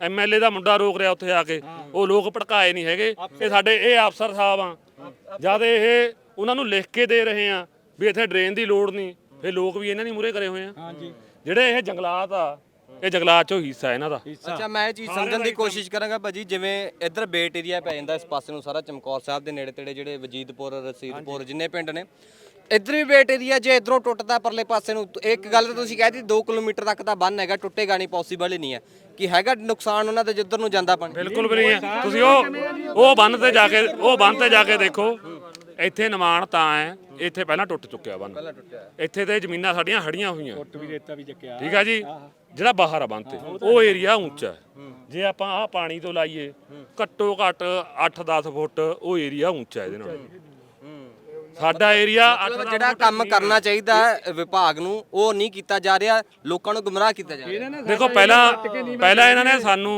ਐਮਐਲਏ ਦਾ ਮੁੰਡਾ ਰੋਕ ਰਿਹਾ ਉੱਥੇ ਆ ਕੇ। ਉਹ ਲੋਕ ਭੜਕਾਏ ਨਹੀਂ ਹੈਗੇ। ਇਹ ਸਾਡੇ ਇਹ ਅਫਸਰ ਸਾਹਿਬ ਆ। ਜਦ ਇਹ ਉਹਨਾਂ ਨੂੰ ਲਿਖ ਕੇ ਦੇ ਰਹੇ ਆ ਵੀ ਇੱਥੇ ਡਰੇਨ ਦੀ ਲੋੜ ਨਹੀਂ ਇਹ ਲੋਕ ਵੀ ਇਹਨਾਂ ਦੀ ਮੂਰੇ ਕਰੇ ਹੋਏ ਆ। ਹਾਂਜੀ। ਜਿਹੜੇ ਇਹ ਜੰਗਲਾਤ ਆ ਇਹ ਜੰਗਲਾਤ ਚੋਂ ਹਿੱਸਾ ਇਹਨਾਂ ਦਾ। ਅੱਛਾ ਮੈਂ ਇਹ ਚੀਜ਼ ਸਮਝਣ ਦੀ ਕੋਸ਼ਿਸ਼ ਕਰਾਂਗਾ ਭਾਜੀ ਜਿਵੇਂ ਇੱਧਰ ਬੇਟ ਏਰੀਆ ਪੈ ਜਾਂਦਾ ਇਸ ਪਾਸੇ ਨੂੰ ਸਾਰਾ ਚਮਕੌਰ ਸਾਹਿਬ ਦੇ ਨੇੜੇ ਤੇੜੇ ਜਿਹੜੇ ਵਜੀਦਪੁਰ ਰਸੀਦਪੁਰ ਜਿੰਨੇ ਪਿੰਡ ਨੇ ਇੱਧਰ ਵੀ ਬੇਟ ਏਰੀਆ ਜੇ ਇਧਰੋਂ ਟੁੱਟਦਾ ਪਰਲੇ ਪਾਸੇ ਨੂੰ ਤਾਂ ਇੱਕ ਗੱਲ ਤਾਂ ਤੁਸੀਂ ਕਹਿਤੀ 2 ਕਿਲੋਮੀਟਰ ਤੱਕ ਦਾ ਬੰਨ ਹੈਗਾ ਟੁੱਟੇਗਾ ਨਹੀਂ ਪੋਸੀਬਲ ਹੀ ਨਹੀਂ ਹੈ। ਕਿ ਹੈਗਾ ਨੁਕਸਾਨ ਉਹਨਾਂ ਦੇ ਜਿੱਧਰ ਨੂੰ ਜਾਂਦਾ ਪਾਣੀ। ਬਿਲਕੁਲ ਵੀ ਨਹੀਂ ਹੈ। ਤੁਸੀਂ ਉਹ ਉਹ ਬੰਨ ਤੇ ਜਾ ਕੇ ਉਹ ਬੰਨ ਤੇ ਜਾ ਕੇ ਦੇਖੋ ਇੱਥੇ ਨਿਮਾਣ ਤਾਂ ਹੈ ਇੱਥੇ ਪਹਿਲਾਂ ਟੁੱਟ ਚੁੱਕਿਆ ਬੰਨ। ਇੱਥੇ ਤੇ ਜ਼ਮੀਨਾਂ ਸਾਡੀਆਂ ਹੜੀਆਂ ਹੋਈਆਂ। ਵੀ ਰੇਤਾ ਵੀ ਚੱਕਿਆ। ਠੀਕ ਆ ਜੀ? ਜਿਹੜਾ ਬਾਹਰ ਆ ਬੰਨ ਤੇ ਉਹ ਏਰੀਆ ਉੱਚਾ ਹੈ। ਜੇ ਆਪਾਂ ਆਹ ਪਾਣੀ ਤੋਂ ਲਾਈਏ ਘੱਟੋ ਘੱਟ 8-10 ਫੁੱਟ ਉਹ ਏਰੀਆ ਉੱਚਾ ਇਹਦੇ ਨਾਲ। ਸਾਡਾ ਏਰੀਆ ਮਤਲਬ ਜਿਹੜਾ ਕੰਮ ਕਰਨਾ ਚਾਹੀਦਾ ਹੈ ਵਿਭਾਗ ਨੂੰ ਉਹ ਨਹੀਂ ਕੀਤਾ ਜਾ ਰਿਹਾ ਲੋਕਾਂ ਨੂੰ ਗੁੰਮਰਾਹ ਕੀਤਾ ਜਾ ਰਿਹਾ। ਦੇਖੋ ਪਹਿਲਾਂ ਪਹਿਲਾਂ ਇਹਨਾਂ ਨੇ ਸਾਨੂੰ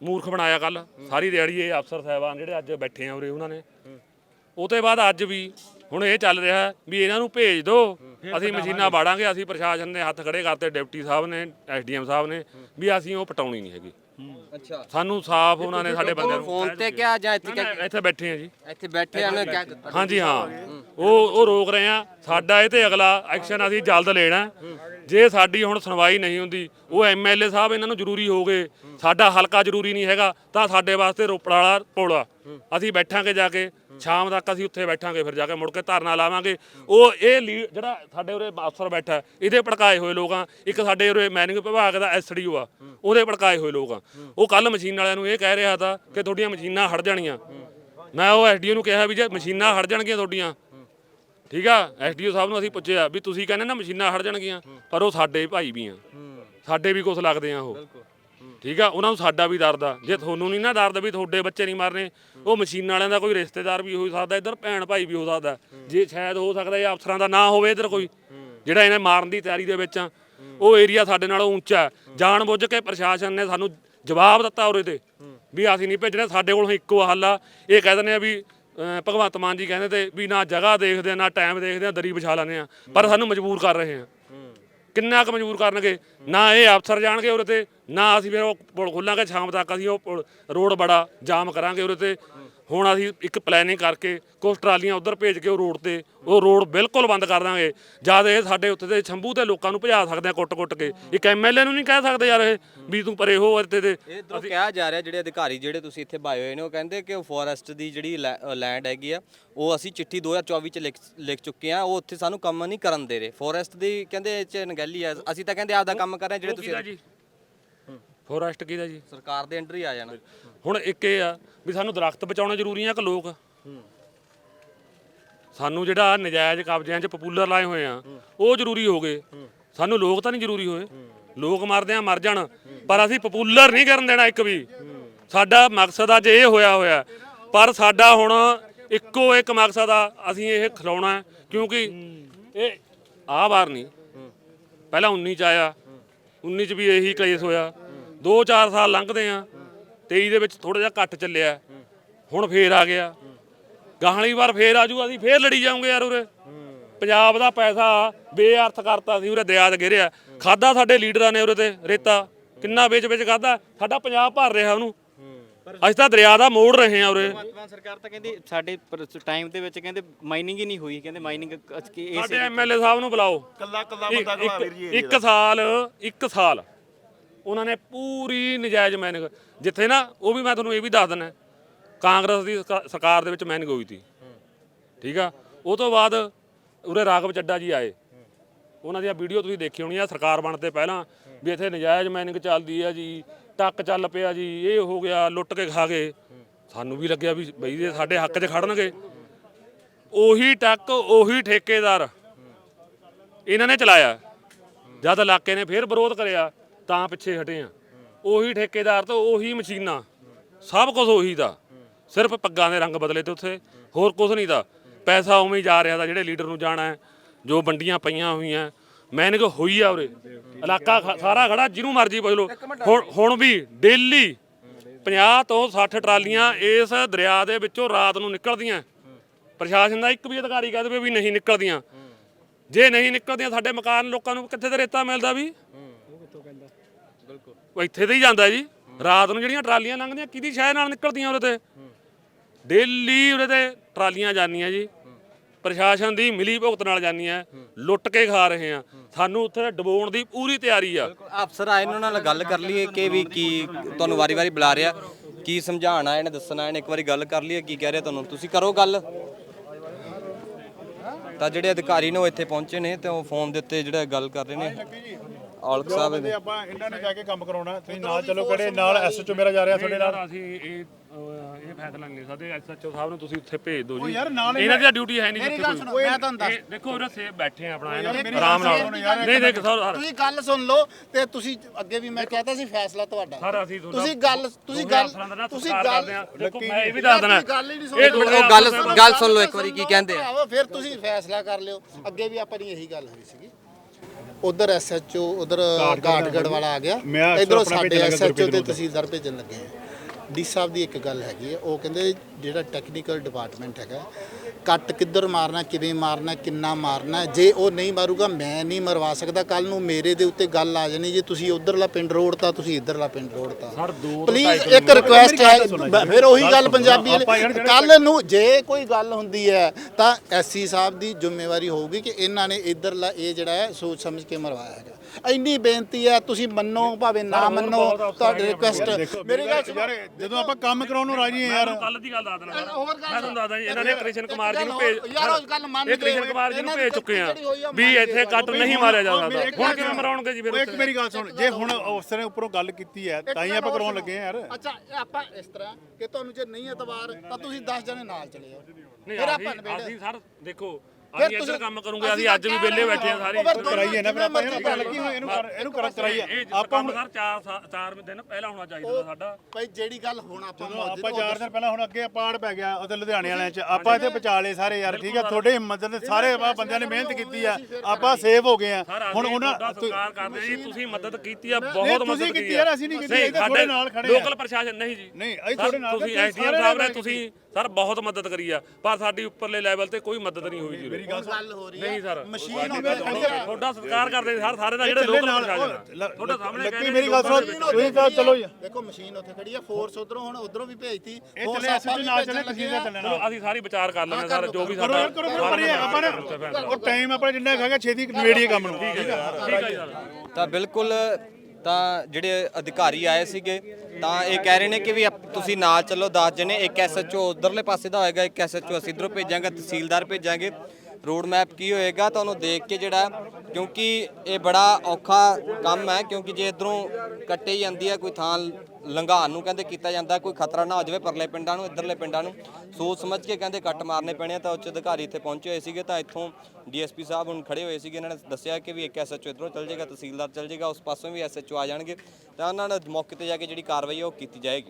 ਮੂਰਖ ਬਣਾਇਆ ਕੱਲ ਸਾਰੀ ਦਿਹਾੜੀ ਇਹ ਅਫਸਰ ਸਾਹਿਬਾਨ ਜਿਹੜੇ ਅੱਜ ਬੈਠੇ ਆ ਉਰੇ ਉਹਨਾਂ ਨੇ। ਉਹ ਤੋਂ ਬਾਅਦ ਅੱਜ ਵੀ ਹੁਣ ਇਹ ਚੱਲ ਰਿਹਾ ਹੈ ਵੀ ਇਹਨਾਂ ਨੂੰ ਭੇਜ ਦਿਓ ਅਸੀਂ ਮਸ਼ੀਨਾਂ ਬਾੜਾਂਗੇ ਅਸੀਂ ਪ੍ਰਸ਼ਾਸਨ ਨੇ ਹੱਥ ਖੜੇ ਕਰਤੇ ਡਿਪਟੀ ਸਾਹਿਬ ਨੇ ਐਸਡੀਐਮ ਸਾਹਿਬ ਨੇ ਵੀ ਅਸੀਂ ਉਹ ਪਟਾਉਣੀ ਨਹੀਂ ਹੈਗੀ। ਅੱਛਾ। ਸਾਨੂੰ ਸਾਫ਼ ਉਹਨਾਂ ਨੇ ਸਾਡੇ ਬੰਦਿਆਂ ਨੂੰ ਫੋਨ ਤੇ ਕਿਹਾ ਜਾਂ ਇੱਥੇ ਨਾ, ਇੱਥੇ ਬੈਠੇ ਆ ਜੀ। ਇੱਥੇ ਬੈਠੇ ਆ ਨੇ ਕਿਹਾ ਦਿੱਤਾ ਹਾਂਜੀ ਹਾਂ। ਉਹ ਉਹ ਰੋਕ ਰਹੇ ਆ ਸਾਡਾ ਇਹ ਤੇ ਅਗਲਾ ਐਕਸ਼ਨ ਅਸੀਂ ਜਲਦ ਲੈਣਾ। ਹੈ। ਜੇ ਸਾਡੀ ਹੁਣ ਸੁਣਵਾਈ ਨਹੀਂ ਹੁੰਦੀ ਉਹ ਐਮਐਲਏ ਸਾਹਿਬ ਇਹਨਾਂ ਨੂੰ ਜ਼ਰੂਰੀ ਹੋ ਗਏ। ਸਾਡਾ ਹਲਕਾ ਜ਼ਰੂਰੀ ਨਹੀਂ ਹੈਗਾ ਤਾਂ ਸਾਡੇ ਵਾਸਤੇ ਰੋਪੜ ਵਾਲਾ ਪੁਲ ਅਸੀਂ ਬੈਠਾਂਗੇ ਜਾ ਕੇ ਸ਼ਾਮ ਤੱਕ ਅਸੀਂ ਉੱਥੇ ਬੈਠਾਂਗੇ ਫਿਰ ਜਾ ਕੇ ਮੁੜ ਕੇ ਧਰਨਾ ਲਾਵਾਂਗੇ। ਉਹ ਇਹ ਲੀ- ਜਿਹੜਾ ਸਾਡੇ ਉਰੇ ਅਫਸਰ ਬੈਠਾ ਇਹਦੇ ਭੜਕਾਏ ਹੋਏ ਲੋਕ ਇੱਕ ਸਾਡੇ ਉਰੇ ਮੈਨਿੰਗ ਵਿਭਾਗ ਦਾ ਐਸਡੀਓ ਆ ਉਹਦੇ ਭੜਕਾਏ ਹੋਏ ਲੋਕ ਉਹ ਕੱਲ ਮਸ਼ੀਨ ਵਾਲਿਆਂ ਨੂੰ ਇਹ ਕਹਿ ਰਿਹਾ ਤਾਂ ਕਿ ਤੁਹਾਡੀਆਂ ਮਸ਼ੀਨਾਂ ਹਟ ਜਾਣੀਆਂ। ਮੈਂ ਉਹ ਐਸਡੀਓ ਨੂੰ ਕਿਹਾ ਵੀ ਜੇ ਮਸ਼ੀਨਾਂ ਹਟ ਜਾਣਗੀਆਂ ਤੁਹਾਡੀਆਂ ਠੀਕ ਆ? ਐਸਡੀਓ ਸਾਹਿਬ ਨੂੰ ਅਸੀਂ ਪੁੱਛਿਆ ਵੀ ਤੁਸੀਂ ਕਹਿੰਦੇ ਨਾ ਮਸ਼ੀਨਾਂ ਹਟ ਜਾਣਗੀਆਂ ਪਰ ਉਹ ਸਾਡੇ ਭਾਈ ਵੀ ਆ। ਸਾਡੇ ਵੀ ਕੁਝ ਲੱਗਦੇ ਆ ਉਹ। ਠੀਕ ਆ? ਉਹਨਾਂ ਨੂੰ ਸਾਡਾ ਵੀ ਦਰਦ ਆ। ਜੇ ਤੁਹਾਨੂੰ ਨਹੀਂ ਨਾ ਦਰਦ ਵੀ ਤੁਹਾਡੇ ਬੱਚੇ ਨਹੀਂ ਮਰਨੇ, ਉਹ ਮਸ਼ੀਨ ਵਾਲਿਆਂ ਦਾ ਕੋਈ ਰਿਸ਼ਤੇਦਾਰ ਵੀ ਹੋ ਸਕਦਾ, ਇੱਧਰ ਭੈਣ ਭਾਈ ਵੀ ਹੋ ਸਕਦਾ। ਜੇ ਸ਼ਾਇਦ ਹੋ ਸਕਦਾ ਇਹ ਅਫਸਰਾਂ ਦਾ ਨਾ ਹੋਵੇ ਇੱਧਰ ਕੋਈ, ਜਿਹੜਾ ਇਹਨੇ ਮਾਰਨ ਦੀ ਤਿਆਰੀ ਦੇ ਵਿੱਚ ਆ। ਉਹ ਏਰੀਆ ਸਾਡੇ ਨਾਲੋਂ ਉੱਚਾ ਜਾਣ ਬੁੱਝ ਕੇ ਪ੍ਰਸ਼ਾਸਨ ਨੇ ਸਾਨੂੰ ਜਵਾਬ ਦਿੱਤਾ ਉਰੇ ਤੇ, ਵੀ ਅਸੀਂ ਨਹੀਂ ਭੇਜਣਾ, ਸਾਡੇ ਕੋਲ ਇੱਕੋ ਹੱਲ ਆ। ਇਹ ਕਹਿ ਦਿੰਦੇ ਆ ਵੀ, ਅਹ, ਭਗਵੰਤ ਮਾਨ ਜੀ ਕਹਿੰਦੇ ਤੇ ਵੀ ਨਾ ਜਗ੍ਹਾ ਦੇਖਦੇ ਆ ਨਾ ਟਾਈਮ ਦੇਖਦੇ ਆ ਦਰੀ ਵਿਛਾ ਲੈਂਦੇ ਆ। ਪਰ ਸਾਨੂੰ ਮਜਬੂਰ ਕਰ ਰਹੇ ਆ। ਕਿੰਨਾ ਕੁ ਮਜਬੂਰ ਕਰਨਗੇ? ਨਾ ਇਹ ਅਫਸਰ ਜਾਣਗੇ ਉਰੇ ਤੇ, ਨਾ ਅਸੀਂ ਫਿਰ ਉਹ ਪੁਲ ਖੋਲਾਂਗੇ, ਸ਼ਾਮ ਤੱਕ ਅਸੀਂ ਉਹ ਪੁਲ- ਰੋਡ ਬੜਾ ਜਾਮ ਕਰਾਂਗੇ ਉਰੇ ਤੇ। ਹੁਣ ਅਸੀਂ ਇੱਕ ਪਲੈਨਿੰਗ ਕਰਕੇ ਕੁਝ ਟਰਾਲੀਆਂ ਉਧਰ ਭੇਜ ਕੇ ਉਹ ਰੋਡ ਤੇ ਉਹ ਰੋਡ ਬਿਲਕੁਲ ਬੰਦ ਕਰ ਦਾਂਗੇ। ਜਦ ਇਹ ਸਾਡੇ ਉੱਤੇ ਤੇ ਸ਼ੰਭੂ ਤੇ ਲੋਕਾਂ ਨੂੰ ਭਜਾ ਸਕਦੇ ਆ ਕੁੱਟ-ਕੁੱਟ ਕੇ। ਇੱਕ ਐਮਐਲਏ ਨੂੰ ਨਹੀਂ ਕਹਿ ਸਕਦੇ ਯਾਰ ਇਹ ਵੀ ਤੂੰ ਪਰੇ ਹੋ ਇੱਥੇ ਤੇ। ਇਹ ਇਧਰੋਂ ਕਿਹਾ ਜਾ ਰਿਹਾ ਜਿਹੜੇ ਅਧਿਕਾਰੀ ਜਿਹੜੇ ਤੁਸੀਂ ਇੱਥੇ ਬਾਏ ਹੋਏ ਨੇ ਉਹ ਕਹਿੰਦੇ ਕਿ ਉਹ ਫੋਰੈਸਟ ਦੀ ਜਿਹੜੀ ਲੈਂਡ ਹੈਗੀ ਆ ਉਹ ਅਸੀਂ ਚਿੱਠੀ 2024 ਚ ਲਿਖ ਲਿਖ ਚੁੱਕੇ ਆ ਉਹ ਉੱਥੇ ਸਾਨੂੰ ਕੰਮ ਨਹੀਂ ਕਰਨ ਦੇ ਰਹੇ। ਫੋਰੈਸਟ ਦੀ ਕਹਿੰਦੇ ਇਹ ਚ ਨਗੈਲੀ ਆ ਅਸੀਂ ਤਾਂ ਕਹਿੰਦੇ ਆਪਦਾ ਕੰਮ ਕਰ ਰਹੇ ਜਿਹੜੇ ਤੁਸੀਂ ਫੋਰੈਸਟ ਕਿਹਦਾ ਜੀ? ਸਰਕਾਰ ਦੇ ਅੰਡਰ ਹੀ ਆ ਜਾਣਾ। ਹੁਣ ਇੱਕ ਇਹ ਆ ਵੀ ਸਾਨੂੰ ਦਰਖਤ ਬਚਾਉਣਾ ਜ਼ਰੂਰੀ ਆ ਕਿ ਲੋਕ? ਸਾਨੂੰ ਜਿਹੜਾ ਨਜਾਇਜ਼ ਕਬਜ਼ਿਆਂ 'ਚ ਪਪੂਲਰ ਲਾਏ ਹੋਏ ਆ, ਉਹ ਜ਼ਰੂਰੀ ਹੋ ਗਏ। ਸਾਨੂੰ ਲੋਕ ਤਾਂ ਨਹੀਂ ਜ਼ਰੂਰੀ ਹੋਏ। ਲੋਕ ਮਰਦੇ ਆ, ਮਰ ਜਾਣ। ਪਰ ਅਸੀਂ ਪਪੂਲਰ ਨਹੀਂ ਕਰਨ ਦੇਣਾ ਇੱਕ ਵੀ। ਸਾਡਾ ਮਕਸਦ ਅੱਜ ਇਹ ਹੋਇਆ ਹੋਇਆ ਪਰ ਸਾਡਾ ਹੁਣ ਇੱਕੋ ਇੱਕ ਮਕਸਦ ਆ, ਅਸੀਂ ਇਹ ਖਿਲਾਉਣਾ ਕਿਉਂਕਿ ਇਹ ਆ ਵਾਰ ਨਹੀਂ। ਪਹਿਲਾਂ 19 ਚ ਆਇਆ। 19 ਚ ਵੀ ਇਹੀ ਕੇਸ ਹੋਇਆ। 2-4 ਸਾਲ ਲੰਘਦੇ ਆ। 23 ਦੇ ਵਿੱਚ ਥੋੜਾ ਜਿਹਾ ਘੱਟ ਚੱਲਿਆ। ਹੁਣ ਫੇਰ ਆ ਗਿਆ। ਗਾਹਲੀ ਵਾਰ ਫੇਰ ਆਜੂ ਅਸੀਂ ਫੇਰ ਲੜੀ ਜਾਵਾਂਗੇ ਯਾਰ ਉਰੇ। ਪੰਜਾਬ ਦਾ ਪੈਸਾ ਬੇਅਰਥ ਕਰਤਾ ਸੀ ਉਰੇ ਦਰਿਆ 'ਚ ਗਿਰਿਆ। ਖਾਦਾ ਸਾਡੇ ਲੀਡਰਾਂ ਨੇ ਉਰੇ ਤੇ ਰੇਤਾ। ਕਿੰਨਾ ਵੇਚ ਵੇਚ ਖਾਦਾ ਸਾਡਾ ਪੰਜਾਬ ਭਰ ਰਿਹਾ ਉਹਨੂੰ। ਅਸੀਂ ਤਾਂ ਦਰਿਆ ਦਾ ਮੋੜ ਰਹੇ ਆ ਉਰੇ। ਵਰਤਮਾਨ ਸਰਕਾਰ ਤਾਂ ਕਹਿੰਦੀ ਸਾਡੇ ਟਾਈਮ ਦੇ ਵਿੱਚ ਕਹਿੰਦੇ ਮਾਈਨਿੰਗ ਹੀ ਨਹੀਂ ਹੋਈ। ਕਹਿੰਦੇ ਮਾਈਨਿੰਗ ਇਸ ਸਾਡੇ ਐਮਐਲਏ ਸਾਹਿਬ ਨੂੰ ਬੁਲਾਓ। ਕੱਲਾ ਕੱਲਾ ਬੰਦਾ ਘਲਾ ਵੀਰ ਜੀ ਇੱਕ ਸਾਲ ਇੱਕ ਸਾਲ। ਉਹਨਾਂ ਨੇ ਪੂਰੀ ਨਜਾਇਜ਼ ਮੈਨਿੰਗ, ਜਿੱਥੇ ਨਾ ਉਹ ਵੀ ਮੈਂ ਤੁਹਾਨੂੰ ਇਹ ਵੀ ਦੱਸ ਦਿੰਦਾ, ਕਾਂਗਰਸ ਦੀ ਸਰਕਾ- ਸਰਕਾਰ ਦੇ ਵਿੱਚ ਮੈਨਿੰਗ ਹੋਈ ਸੀ ਠੀਕ ਆ? ਉਹ ਤੋਂ ਬਾਅਦ ਉਰੇ ਰਾਘਵ ਚੱਡਾ ਜੀ ਆਏ। ਉਹਨਾਂ ਦੀਆਂ ਵੀਡੀਓ ਤੁਸੀਂ ਦੇਖੀ ਹੋਣੀ ਆ, ਸਰਕਾਰ ਬਣਨ ਤੇ ਪਹਿਲਾਂ ਵੀ ਇੱਥੇ ਨਜਾਇਜ਼ ਮੈਨਿੰਗ ਚੱਲਦੀ ਆ ਜੀ, ਟੱਕ ਚੱਲ ਪਿਆ ਜੀ, ਇਹ ਹੋ ਗਿਆ, ਲੁੱਟ ਕੇ ਖਾ ਗਏ। ਸਾਨੂੰ ਵੀ ਲੱਗਿਆ ਵੀ ਬਈ ਇਹ ਸਾਡੇ ਹੱਕ 'ਚ ਖੜਨਗੇ। ਉਹੀ ਟੱਕ, ਉਹੀ ਠੇਕੇਦਾਰ ਇਹਨਾਂ ਨੇ ਚਲਾਇਆ। ਜਦ ਇਲਾਕੇ ਨੇ ਫੇਰ ਵਿਰੋਧ ਕਰਿਆ। ਤਾਂ ਪਿੱਛੇ ਹਟੇ ਆ। ਉਹੀ ਠੇਕੇਦਾਰ ਤੋਂ ਉਹੀ ਮਸ਼ੀਨਾਂ। ਸਭ ਕੁਝ ਉਹੀ ਦਾ। ਸਿਰਫ ਪੱਗਾਂ ਦੇ ਰੰਗ ਬਦਲੇ ਤੇ ਉੱਥੇ। ਹੋਰ ਕੁਝ ਨਹੀਂ ਦਾ। ਪੈਸਾ ਉਵੇਂ ਹੀ ਜਾ ਰਿਹਾ ਦਾ ਜਿਹੜੇ ਲੀਡਰ ਨੂੰ ਜਾਣਾ ਹੈ ਜੋ ਵੰਡੀਆਂ ਪਈਆਂ ਹੋਈਆਂ। ਮੈਨਿੰਗ ਹੋਈ ਆ ਉਰੇ। ਇਲਾਕਾ ਸਾਰਾ ਖੜਾ ਜਿਹਨੂੰ ਮਰਜ਼ੀ ਪੁੱਛ ਲਓ। ਹੁਣ ਹੁਣ ਵੀ ਡੇਲੀ 50 ਤੋਂ 60 ਟਰਾਲੀਆਂ ਇਸ ਦਰਿਆ ਦੇ ਵਿੱਚੋਂ ਰਾਤ ਨੂੰ ਨਿਕਲਦੀਆਂ। ਪ੍ਰਸ਼ਾਸਨ ਦਾ ਇੱਕ ਵੀ ਅਧਿਕਾਰੀ ਕਹਿ ਦੇਵੇ ਵੀ ਨਹੀਂ ਨਿਕਲਦੀਆਂ। ਜੇ ਨਹੀਂ ਨਿਕਲਦੀਆਂ ਸਾਡੇ ਮਕਾਨ ਲੋਕਾਂ ਨੂੰ ਕਿੱਥੇ ਤੇ ਰੇਤਾ ਮਿਲਦਾ ਵੀ? ਉਹ ਇੱਥੇ ਤੇ ਹੀ ਜਾਂਦਾ ਜੀ। ਰਾਤ ਨੂੰ ਜਿਹੜੀਆਂ ਟਰਾਲੀਆਂ ਲੰਘਦੀਆਂ, ਕਿਹਦੀ ਸ਼ਹਿਰ ਨਾਲ ਨਿਕਲਦੀਆਂ ਉਹਦੇ ਤੇ? ਡੇਲੀ ਉਹਦੇ ਤੇ ਟਰਾਲੀਆਂ ਜਾਂਦੀਆਂ ਜੀ। ਪ੍ਰਸ਼ਾਸਨ ਦੀ ਮਿਲੀ ਭੁਗਤ ਨਾਲ ਜਾਂਦੀਆਂ, ਲੁੱਟ ਕੇ ਖਾ ਰਹੇ ਆ। ਸਾਨੂੰ ਉੱਥੇ ਡਬੋਣ ਦੀ ਪੂਰੀ ਤਿਆਰੀ ਆ। ਅਫਸਰ ਆਏ ਨੇ ਉਹਨਾਂ ਨਾਲ ਗੱਲ ਕਰ ਲਈਏ ਕਿ ਵੀ ਕੀ ਤੁਹਾਨੂੰ ਵਾਰੀ-ਵਾਰੀ ਬੁਲਾ ਰਿਹਾ। ਕੀ ਸਮਝਾਉਣਾ, ਇਹਨੇ ਦੱਸਣਾ, ਇਹਨੇ ਇੱਕ ਵਾਰੀ ਗੱਲ ਕਰ ਲਈਏ, ਕੀ ਕਹਿ ਰਿਹਾ ਤੁਹਾਨੂੰ। ਤੁਸੀਂ ਕਰੋ ਗੱਲ। ਤਾਂ ਜਿਹੜੇ ਅਧਿਕਾਰੀ ਨੇ ਉਹ ਇੱਥੇ ਪਹੁੰਚੇ ਨੇ ਤੇ ਉਹ ਫੋਨ ਦੇ ਉੱਤੇ ਜਿਹੜਾ ਗੱਲ ਕਰ ਰਹੇ ਨੇ। ਔਲਖ ਸਾਹਿਬ ਦੇ ਆਪਾਂ ਇਹਨਾਂ ਨੇ ਜਾ ਕੇ ਕੰਮ ਕਰਾਉਣਾ ਤੁਸੀਂ ਨਾਲ ਚਲੋ ਕਿਹੜੇ ਨਾਲ ਐਸਐਚਓ ਮੇਰਾ ਜਾ ਰਿਹਾ ਤੁਹਾਡੇ ਨਾਲ। ਅਸੀਂ ਇਹ ਇਹ ਫੈਸਲਾ ਨਹੀਂ ਸਕਦੇ ਐਸਐਚਓ ਸਾਹਿਬ ਨੂੰ ਤੁਸੀਂ ਉੱਥੇ ਭੇਜ ਦਿਓ ਜੀ। ਇਹਨਾਂ ਦੀ ਡਿਊਟੀ ਹੈ ਨਹੀਂ ਮੇਰੀ ਗੱਲ ਸੁਣੋ ਮੈਂ ਤੁਹਾਨੂੰ ਦੱਸ ਦੇਖੋ ਉਹਨਾਂ ਸੇਫ ਬੈਠੇ ਆ ਆਪਣਾ ਆਰਾਮ ਨਾਲ। ਨਹੀਂ ਦੇਖ ਸਰ ਤੁਸੀਂ ਗੱਲ ਸੁਣ ਲਓ ਤੇ ਤੁਸੀਂ ਅੱਗੇ ਵੀ ਮੈਂ ਕਹਤਾ ਸੀ ਫੈਸਲਾ ਤੁਹਾਡਾ। ਸਰ ਅਸੀਂ ਤੁਸੀਂ ਗੱਲ ਤੁਸੀਂ ਗੱਲ ਤੁਸੀਂ ਗੱਲ ਦੇਖੋ ਮੈਂ ਇਹ ਵੀ ਦੱਸ ਦੇਣਾ ਗੱਲ ਹੀ ਨਹੀਂ ਇਹ ਗੱਲ ਗੱਲ ਸੁਣ ਲਓ ਇੱਕ ਵਾਰੀ ਕੀ ਕਹਿੰਦੇ ਆ। ਫਿਰ ਤੁਸੀਂ ਫੈਸਲਾ ਕਰ ਲਿਓ। ਅੱਗੇ ਵੀ ਆਪਾਂ ਦੀ ਇਹੀ ਗੱਲ ਹੋਈ ਸੀਗੀ। ਉਧਰ ਐਸਐਚਓ ਉਧਰ ਗਾਟਗੜ ਵਾਲਾ। ਆ ਗਿਆ। ਮੈਂ ਇਧਰੋਂ ਸਾਡੇ ਐਸਐਚਓ ਤੇ। ਤਹਿਸੀਲਦਾਰ ਭੇਜਣ ਲੱਗੇ ਆ। ਡੀ ਸਾਹਿਬ ਦੀ ਇੱਕ ਗੱਲ ਹੈਗੀ ਹੈ। ਉਹ ਕਹਿੰਦੇ ਜਿਹੜਾ ਟੈਕਨੀਕਲ ਡਿਪਾਰਟਮੈਂਟ ਹੈਗਾ ਕੱਟ ਕਿੱਧਰ ਮਾਰਨਾ ਕਿਵੇਂ ਮਾਰਨਾ ਕਿੰਨਾ ਮਾਰਨਾ ਜੇ ਉਹ ਨਹੀਂ ਮਾਰੂਗਾ ਮੈਂ ਨਹੀਂ ਮਰਵਾ ਸਕਦਾ। ਕੱਲ ਨੂੰ ਮੇਰੇ ਦੇ ਉੱਤੇ ਗੱਲ ਆ ਜਾਣੀ ਜੇ ਤੁਸੀਂ ਉਧਰਲਾ ਪਿੰਡ ਰੋੜਤਾ ਤੁਸੀਂ ਇਧਰਲਾ ਪਿੰਡ ਰੋੜਤਾ ਪਲੀਜ਼ ਇੱਕ ਰਿਕੁਐਸਟ ਹੈ ਫਿਰ ਉਹੀ ਗੱਲ ਪੰਜਾਬੀ ਕੱਲ ਨੂੰ ਜੇ ਕੋਈ ਗੱਲ ਹੁੰਦੀ ਹੈ ਤਾਂ ਐਸਸੀ ਸਾਹਿਬ ਦੀ ਜ਼ਿੰਮੇਵਾਰੀ ਹੋਊਗੀ ਕਿ ਇਹਨਾਂ ਨੇ ਇਧਰਲਾ ਇਹ ਜਿਹੜਾ ਹੈ ਸੋਚ ਸਮਝ ਕੇ ਮਰਵਾਇਆ ਹੈਗਾ। ਇੰਨੀ ਬੇਨਤੀ ਹੈ ਤੁਸੀਂ ਮੰਨੋ ਭਾਵੇਂ ਨਾ ਮੰਨੋ ਤੁਹਾਡੀ ਰਿਕੁਐਸਟ ਮੇਰੀ ਗੱਲ ਸੁਣੋ ਯਾਰ ਜਦੋਂ ਆਪਾਂ ਕੰਮ ਕਰਾਉਣ ਨੂੰ ਰਾਜੀ ਹਾਂ ਯਾਰ ਕੱਲ ਦੀ ਗੱਲ ਦੱਸ ਦੇਣਾ ਸਰ। ਹੋਰ ਗੱਲ ਮੈਂ ਤੁਹਾਨੂੰ ਦੱਸਦਾ ਜੀ ਇਹਨਾਂ ਨੇ ਕ੍ਰਿਸ਼ਨ ਕੁਮਾਰ ਜੀ ਨੂੰ ਭੇਜ ਯਾਰ ਉਹ ਗੱਲ ਮੰਨ ਇਹ ਕ੍ਰਿਸ਼ਨ। ਕੁਮਾਰ ਜੀ ਨੂੰ ਭੇਜ ਚੁੱਕੇ ਆ ਜਿਹੜੀ ਹੋਈ ਆ ਵੀ ਇੱਥੇ। ਕੱਟ ਨਹੀਂ ਮਾਰਿਆ ਜਾ ਸਕਦਾ ਹੁਣ ਕਿਵੇਂ ਮਰਾਉਣਗੇ ਜੀ ਫਿਰ ਉਹ ਇੱਕ? ਮੇਰੀ ਗੱਲ ਸੁਣ ਜੇ ਹੁਣ ਅਫਸਰ ਨੇ ਉੱਪਰੋਂ ਗੱਲ ਕੀਤੀ ਹੈ ਤਾਂ ਹੀ ਆਪਾਂ ਕਰਾਉਣ ਲੱਗੇ ਆ ਯਾਰ ਅੱਛਾ ਇਹ ਆਪਾਂ ਇਸ ਤਰ੍ਹਾਂ ਕਿ ਤੁਹਾਨੂੰ ਜੇ ਨਹੀਂ ਐਤਵਾਰ ਤਾਂ ਤੁਸੀਂ 10 ਜਣੇ ਨਾਲ ਚਲੇ ਜਾਓ ਨਹੀਂ ਆਪਾਂ ਅਸੀਂ ਸਰ ਦੇਖੋ ਫਿਰ ਤੁਸੀਂ- ਕੰਮ ਕਰੂਗੇ ਅਸੀਂ ਅੱਜ ਵੀ ਵਿਹਲੇ ਬੈਠੇ ਆ ਸਾਰੇ। ਕਰਾਈਏ ਨਾ ਫਿਰ ਆਪਾਂ ਇਹਨੂੰ ਲੱਗੀ ਹੋਈ ਇਹਨੂੰ ਕਰ। ਇਹਨੂੰ ਕਰ ਕਰਾਈਏ। ਇਹ ਆਪਾਂ ਹੁਣ ਸਰ ਚਾਰ ਸਾ- ਚਾਰ ਦਿਨ ਪਹਿਲਾਂ ਹੋਣਾ ਚਾਹੀਦਾ ਸਾਡਾ। ਭਾਈ ਜਿਹੜੀ ਗੱਲ ਹੁਣ ਆਪਾਂ ਆਪਾਂ ਚਾਰ ਦਿਨ ਪਹਿਲਾਂ ਹੁਣ ਅੱਗੇ ਪਾੜ ਪੈ ਗਿਆ ਉਧਰ ਲੁਧਿਆਣੇ ਵਾਲਿਆਂ ਚ ਆਪਾਂ ਇੱਥੇ ਬਚਾ ਲਏ ਸਾਰੇ ਯਾਰ ਠੀਕ ਹੈ ਤੁਹਾਡੇ ਹਿੰਮਤ ਦੇ ਸਾਰੇ ਬੰਦਿਆਂ ਨੇ ਮਿਹਨਤ ਕੀਤੀ ਆ ਆਪਾਂ ਸੇਵ ਹੋ ਗਏ ਆ। ਹੁਣ ਉਹਨਾਂ ਸਤਿਕਾਰ ਕਰਦੇ ਜੀ ਤੁਸੀਂ ਮਦਦ ਕੀਤੀ ਆ ਬਹੁਤ ਮਦਦ ਕੀਤੀ ਕੀਤੀ ਯਾਰ, ਅਸੀਂ ਨਹੀਂ ਕੀਤੀ, ਸਾਡੇ ਤੁਹਾਡੇ ਨਾਲ ਖੜੇ ਆ। ਲੋਕਲ ਪ੍ਰਸ਼ਾਸਨ ਨਹੀਂ ਜੀ। ਨਹੀਂ, ਅਸੀਂ ਤੁਹਾਡੇ ਨਾਲ ਤੁਸੀਂ ਐਸਡੀਐਮ ਸਾਹਿਬ ਨੇ ਤੁਸੀਂ ਸਰ ਬਹੁਤ ਮਦਦ ਕਰੀ ਆ ਪਰ ਸਾਡੀ ਉੱਪਰਲੇ ਲੈਵਲ ਤੇ ਕੋਈ ਮਦਦ ਨਹੀਂ ਹੋਈ ਜੀ ਮੇਰੀ ਗੱਲ ਹੋ ਰਹੀ ਹੈ। ਨਹੀਂ ਸਰ ਮਸ਼ੀਨ ਤੁਹਾਡਾ ਸਤਿਕਾਰ ਕਰਦੇ ਸਰ ਸਾਰੇ ਦਾ ਜਿਹੜੇ ਲੋਕਲ ਨਾਲ ਆ। ਲ- ਤੁਹਾਡਾ ਸਾਹਮਣੇ ਲੱਕੀ ਕਹਿੰਦੇ ਮੇਰੀ ਗੱਲ ਸੁਣ। ਲੋਕਾਂ ਦੇ ਤੁਸੀਂ ਤਾਂ ਚਲੋ ਜੀ। ਦੇਖੋ ਮਸ਼ੀਨ ਉੱਥੇ ਖੜੀ ਆ ਫੋਰਸ ਉਧਰੋਂ ਹੁਣ ਉਧਰੋਂ ਵੀ ਭੇਜਤੀ। ਇਹ ਚੱਲੇ ਆਪਾਂ ਐਸਐਚਓ ਵੀ ਨਾਲ ਚੱਲੇ ਤੁਸੀਂ ਚੱਲਣਾ ਚਲੋ ਅਸੀਂ ਸਾਰੀ ਵਿਚਾਰ ਕਰ ਲੈਂਦੇ ਸਰ ਜੋ ਵੀ ਸਾਡਾ ਯਾਰ ਕਰੋ ਕਰੋ ਕਰੀਏ ਆਪਾਂ ਨੇ ਉਹ ਟਾਈਮ ਆਪਣਾ ਜਿੰਨਾ ਹੈਗਾ ਛੇਤੀ ਨਵੇੜੀਏ ਕੰਮ ਨੂੰ। ਠੀਕ ਹੈ ਠੀਕ ਹੈ ਸਰ। ਤਾਂ ਬਿਲਕੁਲ ਤਾਂ ਜਿਹੜੇ ਅਧਿਕਾਰੀ ਆਏ ਸੀਗੇ ਤਾਂ ਇਹ ਕਹਿ ਰਹੇ ਨੇ ਕਿ ਵੀ ਆਪ- ਤੁਸੀਂ ਨਾਲ ਚੱਲੋ 10 ਜਣੇ ਇੱਕ ਐਸਐਚਓ ਉਧਰਲੇ ਪਾਸੇ ਦਾ ਹੋਏਗਾ ਇੱਕ ਐਸਐਚਓ ਅਸੀਂ ਇਧਰੋਂ ਭੇਜਾਂਗੇ ਤਹਿਸੀਲਦਾਰ ਭੇਜਾਂਗੇ। ਰੋਡ ਮੈਪ ਕੀ ਹੋਏਗਾ ਤੁਹਾਨੂੰ ਦੇਖ ਕੇ ਜਿਹੜਾ, ਕਿਉਂਕਿ ਇਹ ਬੜਾ ਔਖਾ ਕੰਮ ਹੈ, ਕਿਉਂਕਿ ਜੇ ਇਧਰੋਂ ਕੱਟੇ ਜਾਂਦੀ ਹੈ, ਕੋਈ ਥਾਂ ਲੰਘਾਉਣ ਨੂੰ ਕਹਿੰਦੇ ਕੀਤਾ ਜਾਂਦਾ, ਕੋਈ ਖਤਰਾ ਨਾ ਹੋ ਜਾਵੇ ਪਰਲੇ ਪਿੰਡਾਂ ਨੂੰ, ਇਧਰਲੇ ਪਿੰਡਾਂ ਨੂੰ। ਸੋਚ ਸਮਝ ਕੇ ਕਹਿੰਦੇ ਕੱਟ ਮਾਰਨੇ ਪੈਣੇ ਆ, ਤਾਂ ਉੱਚ ਅਧਿਕਾਰੀ ਇੱਥੇ ਪਹੁੰਚੇ ਹੋਏ ਸੀਗੇ, ਤਾਂ ਇੱਥੋਂ ਡੀਐਸਪੀ ਸਾਹਿਬ ਹੁਣ ਖੜੇ ਹੋਏ ਸੀਗੇ, ਇਹਨਾਂ ਨੇ ਦੱਸਿਆ ਕਿ ਵੀ ਇੱਕ ਐਸਐਚਓ ਇਧਰੋਂ ਚੱਲ ਜਾਏਗਾ, ਤਹਿਸੀਲਦਾਰ ਚੱਲ ਜਾਏਗਾ, ਉਸ ਪਾਸੋਂ ਵੀ ਐਸਐਚਓ ਆ ਜਾਣਗੇ। ਤਾਂ ਉਹਨਾਂ ਨੇ ਮੌਕੇ ਤੇ ਜਾ ਕੇ ਜਿਹੜੀ ਕਾਰਵਾਈ ਹੈ ਉਹ ਕੀਤੀ ਜਾਏਗੀ।